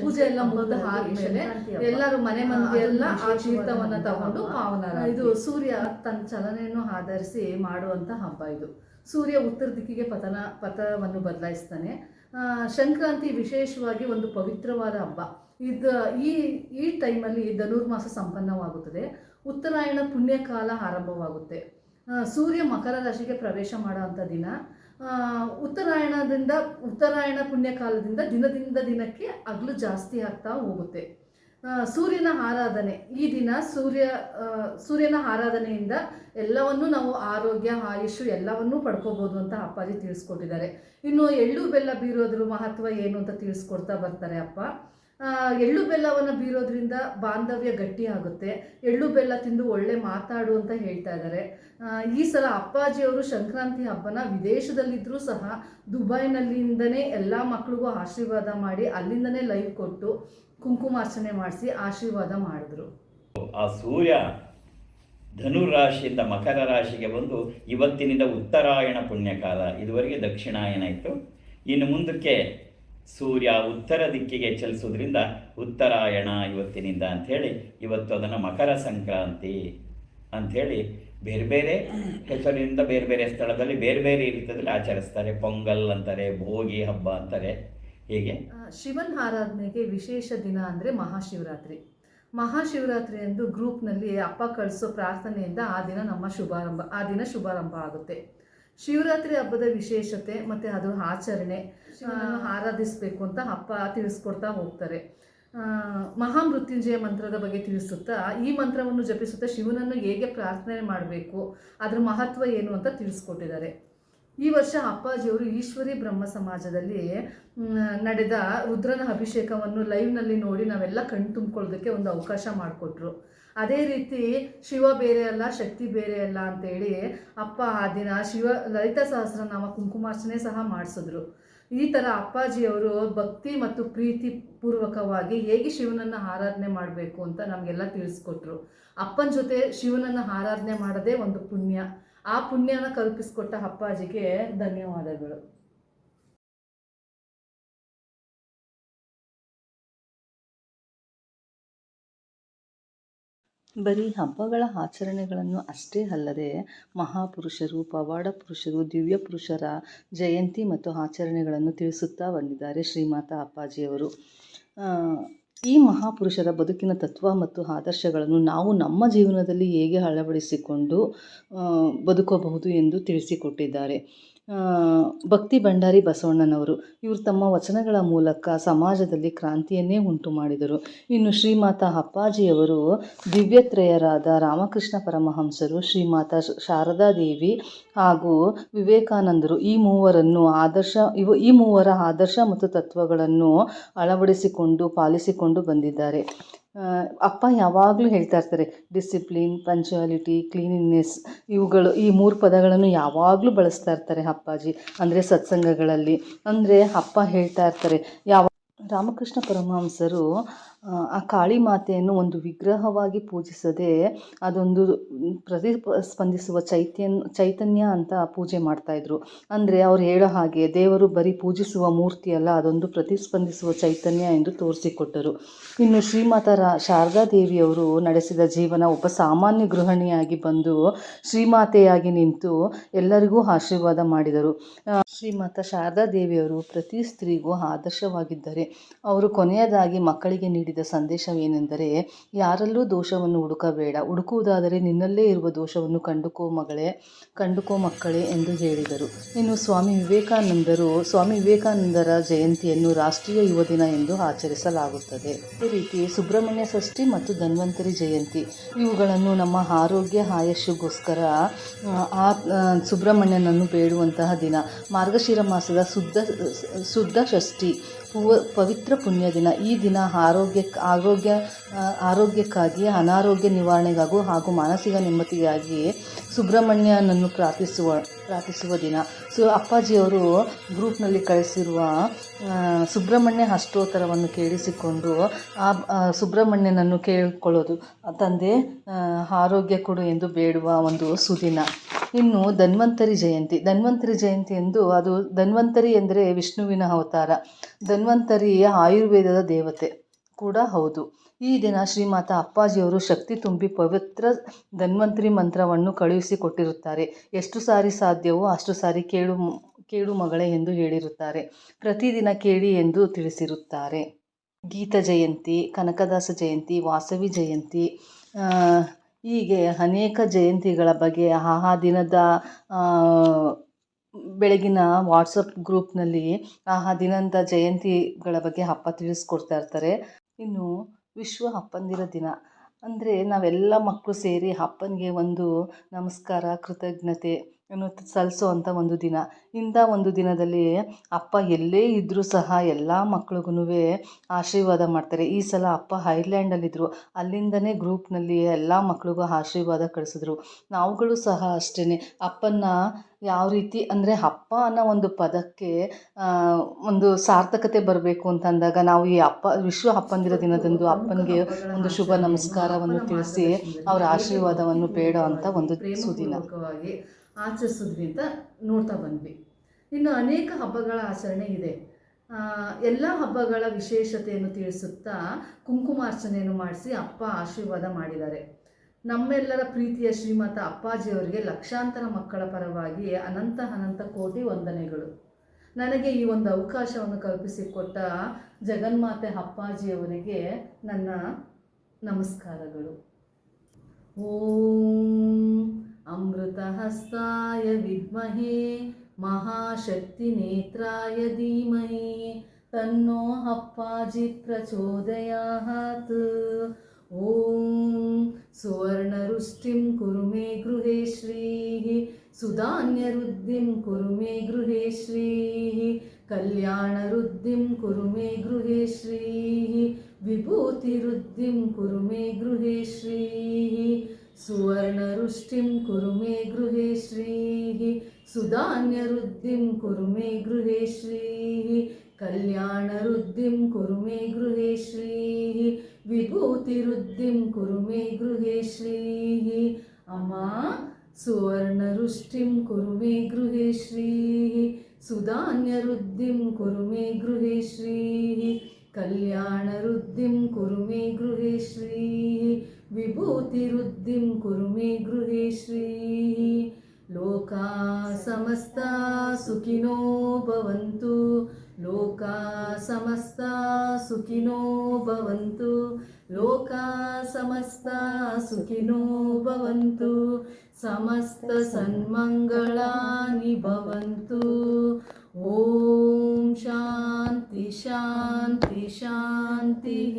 ಪೂಜೆ ಎಲ್ಲ ಮುಗಿದ ಆದ್ಮೇಲೆ ಎಲ್ಲರೂ ಮನೆ ಮಂದಿ ಎಲ್ಲ ಆ ತೀರ್ಥವನ್ನ ತಗೊಂಡು ಪಾವನ ಇದು ಸೂರ್ಯ ತನ್ನ ಚಲನೆಯನ್ನು ಆಧರಿಸಿ ಮಾಡುವಂತ ಹಬ್ಬ ಇದು. ಸೂರ್ಯ ಉತ್ತರ ದಿಕ್ಕಿಗೆ ಪತನ ಪಥವನ್ನು ಬದಲಾಯಿಸ್ತಾನೆ. ಸಂಕ್ರಾಂತಿ ವಿಶೇಷವಾಗಿ ಒಂದು ಪವಿತ್ರವಾದ ಹಬ್ಬ. ಇದು ಈ ಈ ಟೈಮಲ್ಲಿ ಧನುರ್ಮಾಸ ಸಂಪನ್ನವಾಗುತ್ತದೆ. ಉತ್ತರಾಯಣ ಪುಣ್ಯಕಾಲ ಆರಂಭವಾಗುತ್ತೆ. ಆ, ಸೂರ್ಯ ಮಕರ ರಾಶಿಗೆ ಪ್ರವೇಶ ಮಾಡುವಂಥ ದಿನ. ಉತ್ತರಾಯಣದಿಂದ ಉತ್ತರಾಯಣ ಪುಣ್ಯಕಾಲದಿಂದ ದಿನದಿಂದ ದಿನಕ್ಕೆ ಹಗಲು ಜಾಸ್ತಿ ಆಗ್ತಾ ಹೋಗುತ್ತೆ. ಸೂರ್ಯನ ಆರಾಧನೆ, ಈ ದಿನ ಸೂರ್ಯ ಸೂರ್ಯನ ಆರಾಧನೆಯಿಂದ ಎಲ್ಲವನ್ನೂ ನಾವು ಆರೋಗ್ಯ, ಆಯುಷು ಎಲ್ಲವನ್ನೂ ಪಡ್ಕೋಬೋದು ಅಂತ ಅಪ್ಪಾಜಿ ತಿಳಿಸ್ಕೊಟ್ಟಿದ್ದಾರೆ. ಇನ್ನು ಎಳ್ಳು ಬೆಲ್ಲ ಬೀರೋದ್ರ ಮಹತ್ವ ಏನು ಅಂತ ತಿಳಿಸ್ಕೊಡ್ತಾ ಬರ್ತಾರೆ ಅಪ್ಪ. ಎಳ್ಳು ಬೆಲ್ಲವನ್ನು ಬೀರೋದ್ರಿಂದ ಬಾಂಧವ್ಯ ಗಟ್ಟಿ ಆಗುತ್ತೆ. ಎಳ್ಳು ಬೆಲ್ಲ ತಿಂದು ಒಳ್ಳೆ ಮಾತಾಡು ಅಂತ ಹೇಳ್ತಾ ಇದ್ದಾರೆ. ಈ ಸಲ ಅಪ್ಪಾಜಿಯವರು ಸಂಕ್ರಾಂತಿ ಹಬ್ಬನ ವಿದೇಶದಲ್ಲಿದ್ದರೂ ಸಹ ದುಬೈನಲ್ಲಿಂದನೇ ಎಲ್ಲ ಮಕ್ಕಳಿಗೂ ಆಶೀರ್ವಾದ ಮಾಡಿ ಅಲ್ಲಿಂದನೇ ಲೈವ್ ಕೊಟ್ಟು ಕುಂಕುಮಾರ್ಚನೆ ಮಾಡಿಸಿ ಆಶೀರ್ವಾದ ಮಾಡಿದ್ರು. ಆ ಸೂರ್ಯ ಧನು ರಾಶಿಯಿಂದ ಮಕರ ರಾಶಿಗೆ ಬಂದು ಇವತ್ತಿನಿಂದ ಉತ್ತರಾಯಣ ಪುಣ್ಯಕಾಲ, ಇದುವರೆಗೆ ದಕ್ಷಿಣಾಯನ ಇತ್ತು. ಇನ್ನು ಮುಂದಕ್ಕೆ ಸೂರ್ಯ ಉತ್ತರ ದಿಕ್ಕಿಗೆ ಚಲಿಸೋದ್ರಿಂದ ಉತ್ತರಾಯಣ ಇವತ್ತಿನಿಂದ ಅಂಥೇಳಿ ಇವತ್ತು ಅದನ್ನು ಮಕರ ಸಂಕ್ರಾಂತಿ ಅಂಥೇಳಿ ಬೇರೆ ಬೇರೆ ಹೆಸರಿನಿಂದ ಬೇರೆ ಬೇರೆ ಸ್ಥಳದಲ್ಲಿ ಬೇರೆ ಬೇರೆ ರೀತಿಯಲ್ಲಿ ಆಚರಿಸ್ತಾರೆ. ಪೊಂಗಲ್ ಅಂತಾರೆ, ಭೋಗಿ ಹಬ್ಬ ಅಂತಾರೆ. ಹೀಗೆ? ಶಿವನ ಆರಾಧನೆಗೆ ವಿಶೇಷ ದಿನ ಅಂದರೆ ಮಹಾಶಿವರಾತ್ರಿ. ಮಹಾಶಿವರಾತ್ರಿ ಎಂದು ಗ್ರೂಪ್ನಲ್ಲಿ ಅಪ್ಪ ಕಳಿಸೋ ಪ್ರಾರ್ಥನೆಯಿಂದ ಆ ದಿನ ನಮ್ಮ ಶುಭಾರಂಭ, ಆ ದಿನ ಶುಭಾರಂಭ ಆಗುತ್ತೆ. ಶಿವರಾತ್ರಿ ಹಬ್ಬದ ವಿಶೇಷತೆ ಮತ್ತು ಅದು ಆಚರಣೆ ಆರಾಧಿಸಬೇಕು ಅಂತ ಅಪ್ಪ ತಿಳಿಸ್ಕೊಡ್ತಾ ಹೋಗ್ತಾರೆ. ಮಹಾಮೃತ್ಯುಂಜಯ ಮಂತ್ರದ ಬಗ್ಗೆ ತಿಳಿಸುತ್ತಾ ಈ ಮಂತ್ರವನ್ನು ಜಪಿಸುತ್ತಾ ಶಿವನನ್ನು ಹೇಗೆ ಪ್ರಾರ್ಥನೆ ಮಾಡಬೇಕು ಅದರ ಮಹತ್ವ ಏನು ಅಂತ ತಿಳಿಸ್ಕೊಟ್ಟಿದ್ದಾರೆ. ಈ ವರ್ಷ ಅಪ್ಪಾಜಿಯವರು ಈಶ್ವರಿ ಬ್ರಹ್ಮ ಸಮಾಜದಲ್ಲಿ ನಡೆದ ರುದ್ರನ ಅಭಿಷೇಕವನ್ನು ಲೈವ್ನಲ್ಲಿ ನೋಡಿ ನಾವೆಲ್ಲ ಕಣ್ ತುಂಬ್ಕೊಳ್ಳೋದಕ್ಕೆ ಒಂದು ಅವಕಾಶ ಮಾಡಿಕೊಟ್ರು. ಅದೇ ರೀತಿ ಶಿವ ಬೇರೆ ಅಲ್ಲ, ಶಕ್ತಿ ಬೇರೆ ಅಲ್ಲ ಅಂತೇಳಿ ಅಪ್ಪ ಆ ದಿನ ಶಿವ ಲಲಿತ ಸಹಸ್ರನಾಮ ಕುಂಕುಮಾರ್ಚನೆ ಸಹ ಮಾಡಿಸಿದ್ರು. ಈ ಥರ ಅಪ್ಪಾಜಿಯವರು ಭಕ್ತಿ ಮತ್ತು ಪ್ರೀತಿ ಪೂರ್ವಕವಾಗಿ ಹೇಗೆ ಶಿವನನ್ನು ಆರಾಧನೆ ಮಾಡಬೇಕು ಅಂತ ನಮಗೆಲ್ಲ ತಿಳಿಸ್ಕೊಟ್ರು. ಅಪ್ಪನ ಜೊತೆ ಶಿವನನ್ನು ಆರಾಧನೆ ಮಾಡೋದೇ ಒಂದು ಪುಣ್ಯ. ಆ ಪುಣ್ಯನ ಕಲ್ಪಿಸ್ಕೊಟ್ಟ ಅಪ್ಪಾಜಿಗೆ ಧನ್ಯವಾದಗಳು. ಬರೀ ಹಬ್ಬಗಳ ಆಚರಣೆಗಳನ್ನು ಅಷ್ಟೇ ಅಲ್ಲದೆ ಮಹಾಪುರುಷರು, ಪವಾಡ ಪುರುಷರು, ದಿವ್ಯ ಪುರುಷರ ಜಯಂತಿ ಮತ್ತು ಆಚರಣೆಗಳನ್ನು ತಿಳಿಸುತ್ತಾ ಬಂದಿದ್ದಾರೆ ಶ್ರೀಮಾತ ಅಪ್ಪಾಜಿಯವರು. ಈ ಮಹಾಪುರುಷರ ಬದುಕಿನ ತತ್ವ ಮತ್ತು ಆದರ್ಶಗಳನ್ನು ನಾವು ನಮ್ಮ ಜೀವನದಲ್ಲಿ ಹೇಗೆ ಅಳವಡಿಸಿಕೊಂಡು ಬದುಕಬಹುದು ಎಂದು ತಿಳಿಸಿಕೊಟ್ಟಿದ್ದಾರೆ. ಭಕ್ತಿ ಭಂಡಾರಿ ಬಸವಣ್ಣನವರು. ಇವರು ತಮ್ಮ ವಚನಗಳ ಮೂಲಕ ಸಮಾಜದಲ್ಲಿ ಕ್ರಾಂತಿಯನ್ನೇ ಉಂಟು ಮಾಡಿದರು. ಇನ್ನು ಶ್ರೀಮಾತ ಅಪ್ಪಾಜಿಯವರು ದಿವ್ಯತ್ರಯರಾದ ರಾಮಕೃಷ್ಣ ಪರಮಹಂಸರು, ಶ್ರೀಮಾತ ಶಾರದಾದೇವಿ ಹಾಗೂ ವಿವೇಕಾನಂದರು ಈ ಮೂವರನ್ನು ಆದರ್ಶ, ಇವು, ಈ ಮೂವರ ಆದರ್ಶ ಮತ್ತು ತತ್ವಗಳನ್ನು ಅಳವಡಿಸಿಕೊಂಡು ಪಾಲಿಸಿಕೊಂಡು ಬಂದಿದ್ದಾರೆ. ಅಪ್ಪ ಯಾವಾಗಲೂ ಹೇಳ್ತಾ ಇರ್ತಾರೆ ಡಿಸಿಪ್ಲಿನ್ ಪಂಚುಯಾಲಿಟಿ ಕ್ಲೀನಿನೆಸ್ ಇವುಗಳು ಈ ಮೂರು ಪದಗಳನ್ನು ಯಾವಾಗಲೂ ಬಳಸ್ತಾ ಇರ್ತಾರೆ ಅಪ್ಪಾಜಿ, ಅಂದರೆ ಸತ್ಸಂಗಗಳಲ್ಲಿ. ಅಂದರೆ ಅಪ್ಪ ಹೇಳ್ತಾ ಇರ್ತಾರೆ, ಯಾವ ರಾಮಕೃಷ್ಣ ಪರಮಹಂಸರು ಆ, ಕಾಳಿ ಮಾತೆಯನ್ನು ಒಂದು ವಿಗ್ರಹವಾಗಿ ಪೂಜಿಸದೆ ಅದೊಂದು ಪ್ರತಿ ಸ್ಪಂದಿಸುವ ಚೈತ್ಯನ್ ಚೈತನ್ಯ ಅಂತ ಪೂಜೆ ಮಾಡ್ತಾಯಿದ್ರು ಅಂದರೆ ಅವ್ರು ಹೇಳೋ ಹಾಗೆ ದೇವರು ಬರೀ ಪೂಜಿಸುವ ಮೂರ್ತಿ ಅಲ್ಲ ಅದೊಂದು ಪ್ರತಿಸ್ಪಂದಿಸುವ ಚೈತನ್ಯ ಎಂದು ತೋರಿಸಿಕೊಟ್ಟರು. ಇನ್ನು ಶ್ರೀಮಾತ ರಾ ಶಾರದಾದೇವಿಯವರು ನಡೆಸಿದ ಜೀವನ ಒಬ್ಬ ಸಾಮಾನ್ಯ ಗೃಹಿಣಿಯಾಗಿ ಬಂದು ಶ್ರೀಮಾತೆಯಾಗಿ ನಿಂತು ಎಲ್ಲರಿಗೂ ಆಶೀರ್ವಾದ ಮಾಡಿದರು. ಶ್ರೀಮಾತ ಶ್ರೀಮಾತ ಶಾರದಾದೇವಿಯವರು ಪ್ರತಿ ಸ್ತ್ರೀಗೂ ಆದರ್ಶವಾಗಿದ್ದಾರೆ ಅವರು ಕೊನೆಯದಾಗಿ ಮಕ್ಕಳಿಗೆ ನೀಡಿದ ಸಂದೇಶವೇನೆಂದರೆ ಯಾರಲ್ಲೂ ದೋಷವನ್ನು ಹುಡುಕಬೇಡ. ಹುಡುಕುವುದಾದರೆ ನಿನ್ನಲ್ಲೇ ಇರುವ ದೋಷವನ್ನು ಕಂಡುಕೋ ಮಗಳೇ ಕಂಡುಕೋ ಮಕ್ಕಳೇ ಎಂದು ಹೇಳಿದರು. ಇನ್ನು ಸ್ವಾಮಿ ವಿವೇಕಾನಂದರು ಸ್ವಾಮಿ ವಿವೇಕಾನಂದರ ಜಯಂತಿಯನ್ನು ರಾಷ್ಟ್ರೀಯ ಯುವ ದಿನ ಎಂದು ಆಚರಿಸಲಾಗುತ್ತದೆ. ಅದೇ ರೀತಿ ಸುಬ್ರಹ್ಮಣ್ಯ ಷಷ್ಠಿ ಮತ್ತು ಧನ್ವಂತರಿ ಜಯಂತಿ ಇವುಗಳನ್ನು ನಮ್ಮ ಆರೋಗ್ಯ ಆಯಸ್ಸುಗೋಸ್ಕರ ಆ, ಸುಬ್ರಹ್ಮಣ್ಯನನ್ನು ಬೇಡುವಂತಹ ದಿನ. ಮಾರ್ಗಶಿರ ಮಾಸದ ಶುದ್ಧ ಶುದ್ಧ ಷಷ್ಠಿ ಪವಿತ್ರ ಪುಣ್ಯ ದಿನ ಈ ದಿನ ಆರೋಗ್ಯ ಆರೋಗ್ಯ ಆರೋಗ್ಯಕ್ಕಾಗಿ ಅನಾರೋಗ್ಯ ನಿವಾರಣೆಗಾಗೂ ಹಾಗೂ ಮಾನಸಿಕ ನೆಮ್ಮದಿಗಾಗಿ ಸುಬ್ರಹ್ಮಣ್ಯನನ್ನು ಪ್ರಾರ್ಥಿಸುವ ಪ್ರಾರ್ಥಿಸುವ ದಿನ. ಸೊ ಅಪ್ಪಾಜಿಯವರು ಗ್ರೂಪ್ನಲ್ಲಿ ಕಳಿಸಿರುವ ಸುಬ್ರಹ್ಮಣ್ಯ ಅಷ್ಟೋತ್ತರವನ್ನು ಕೇಳಿಸಿಕೊಂಡು ಆ, ಸುಬ್ರಹ್ಮಣ್ಯನನ್ನು ಕೇಳಿಕೊಳ್ಳೋದು. ತಂದೆ ಆರೋಗ್ಯ ಕೊಡು ಎಂದು ಬೇಡುವ ಒಂದು ಸುದಿನ. ಇನ್ನು ಧನ್ವಂತರಿ ಜಯಂತಿ. ಧನ್ವಂತರಿ ಜಯಂತಿ ಎಂದು ಅದು ಧನ್ವಂತರಿ ಎಂದರೆ ವಿಷ್ಣುವಿನ ಅವತಾರ. ಧನ್ವಂತರಿ ಆಯುರ್ವೇದದ ದೇವತೆ. ಕೂಡ ಹೌದು. ಈ ದಿನ ಶ್ರೀಮಾತ ಅಪ್ಪಾಜಿಯವರು ಶಕ್ತಿ ತುಂಬಿ ಪವಿತ್ರ ಧನ್ವಂತರಿ ಮಂತ್ರವನ್ನು ಕಳುಹಿಸಿಕೊಟ್ಟಿರುತ್ತಾರೆ. ಎಷ್ಟು ಸಾರಿ ಸಾಧ್ಯವೋ ಅಷ್ಟು ಸಾರಿ ಕೇಳು ಕೇಳು ಮಗಳೇ ಎಂದು ಹೇಳಿರುತ್ತಾರೆ. ಪ್ರತಿದಿನ ಕೇಳಿ ಎಂದು ತಿಳಿಸಿರುತ್ತಾರೆ. ಗೀತ ಜಯಂತಿ, ಕನಕದಾಸ ಜಯಂತಿ, ವಾಸವಿ ಜಯಂತಿ ಹೀಗೆ ಅನೇಕ ಜಯಂತಿಗಳ ಬಗ್ಗೆ ಆ ಆ ದಿನದ ಬೆಳಗಿನ ವಾಟ್ಸಪ್ ಗ್ರೂಪ್ನಲ್ಲಿ ಆಹಾ ದಿನದ ಜಯಂತಿಗಳ ಬಗ್ಗೆ ಹಬ್ಬ ತಿಳಿಸ್ಕೊಡ್ತಾ ಇರ್ತಾರೆ. ಇನ್ನು ವಿಶ್ವ ಅಪ್ಪಂದಿರ ದಿನ. ಅಂದರೆ ನಾವೆಲ್ಲ ಮಕ್ಕಳು ಸೇರಿ ಅಪ್ಪನಿಗೆ ಒಂದು ನಮಸ್ಕಾರ ಕೃತಜ್ಞತೆ. ಅನ್ನು ಸಲ್ಲಿಸೋ ಒಂದು ದಿನ. ಇಂಥ ಒಂದು ದಿನದಲ್ಲಿ ಅಪ್ಪ ಎಲ್ಲೇ ಇದ್ದರೂ ಸಹ ಎಲ್ಲ ಮಕ್ಳಿಗೂ ಆಶೀರ್ವಾದ ಮಾಡ್ತಾರೆ. ಈ ಸಲ ಅಪ್ಪ ಹೈಲ್ಯಾಂಡಲ್ಲಿದ್ದರು ಅಲ್ಲಿಂದನೇ ಗ್ರೂಪ್ನಲ್ಲಿ ಎಲ್ಲ ಮಕ್ಳಿಗೂ ಆಶೀರ್ವಾದ ಕಳಿಸಿದ್ರು. ನಾವುಗಳು ಸಹ ಅಷ್ಟೇ ಅಪ್ಪನ ಯಾವ ರೀತಿ ಅಂದರೆ ಅಪ್ಪ ಅನ್ನೋ ಒಂದು ಪದಕ್ಕೆ ಒಂದು ಸಾರ್ಥಕತೆ ಬರಬೇಕು ಅಂತ ಅಂದಾಗ ನಾವು ಈ ಅಪ್ಪ, ವಿಶ್ವ ಅಪ್ಪಂದಿರ ದಿನದಂದು ಅಪ್ಪನಿಗೆ ಒಂದು ಶುಭ ನಮಸ್ಕಾರವನ್ನು ತಿಳಿಸಿ ಅವರ ಆಶೀರ್ವಾದವನ್ನು ಬೇಡ ಅಂತ ಒಂದು ಸುದಿನ. ಆಚರಿಸಿದ್ವಿ ಅಂತ ನೋಡ್ತಾ ಬಂದ್ವಿ. ಇನ್ನು ಅನೇಕ ಹಬ್ಬಗಳ ಆಚರಣೆ ಇದೆ. ಎಲ್ಲ ಹಬ್ಬಗಳ ವಿಶೇಷತೆಯನ್ನು ತಿಳಿಸುತ್ತಾ ಕುಂಕುಮಾರ್ಚನೆಯನ್ನು ಮಾಡಿಸಿ ಅಪ್ಪ ಆಶೀರ್ವಾದ ಮಾಡಿದ್ದಾರೆ. ನಮ್ಮೆಲ್ಲರ ಪ್ರೀತಿಯ ಶ್ರೀಮಂತ ಅಪ್ಪಾಜಿಯವರಿಗೆ ಲಕ್ಷಾಂತರ ಮಕ್ಕಳ ಪರವಾಗಿ ಅನಂತ ಅನಂತ ಕೋಟಿ ವಂದನೆಗಳು. ನನಗೆ ಈ ಒಂದು ಅವಕಾಶವನ್ನು ಕಲ್ಪಿಸಿಕೊಟ್ಟ ಜಗನ್ಮಾತೆ ಅಪ್ಪಾಜಿಯವರಿಗೆ ನನ್ನ ನಮಸ್ಕಾರಗಳು. ಓಂ अमृतहस्ताय विद्महे महाशक्तिनेत्राय धीमहि तन्नो हप्पाजिप्रचोदयात् ॐ सुवर्णरुष्टिं कुरु मे गृहे श्रीः सुधान्यरुद्धिं कुरु मे गृहे श्रीः कल्याणरुद्धिं कुरु मे गृहे श्रीः विभूतिरुद्धिं कुरु मे गृहे श्रीः। सुवर्णरुष्टिं कुरु मे गृहे श्रीः सुधान्यरुद्धिं कुरु मे गृहे श्रीः कल्याणरुद्धिं कुरु मे गृहे श्रीः विभूतिरुद्धिं कुरु मे गृहे श्रीः अमा सुवर्णरुष्टिं कुरु मे गृहे श्रीः सुधान्यरुद्धिं कुरु मे गृहे श्रीः कल्याणरुद्धिं कुरु मे गृहे श्रीः विभूतिरुद्धिं कुरु मे गृहे श्रीः लोका समस्ता सुखिनो भवन्तु लोका समस्ता सुखिनो भवन्तु लोका समस्ता सुखिनो भवन्तु समस्तसन्मङ्गलानि भवन्तु ॐ शान्ति शान्ति शान्तिः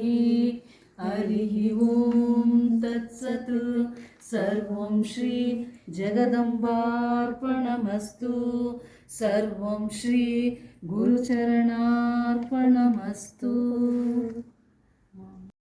हरिः ॐ तत्सत् सर्वं श्री जगदम्बार्पणमस्तु सर्वं श्री गुरुचरणार्पणमस्तु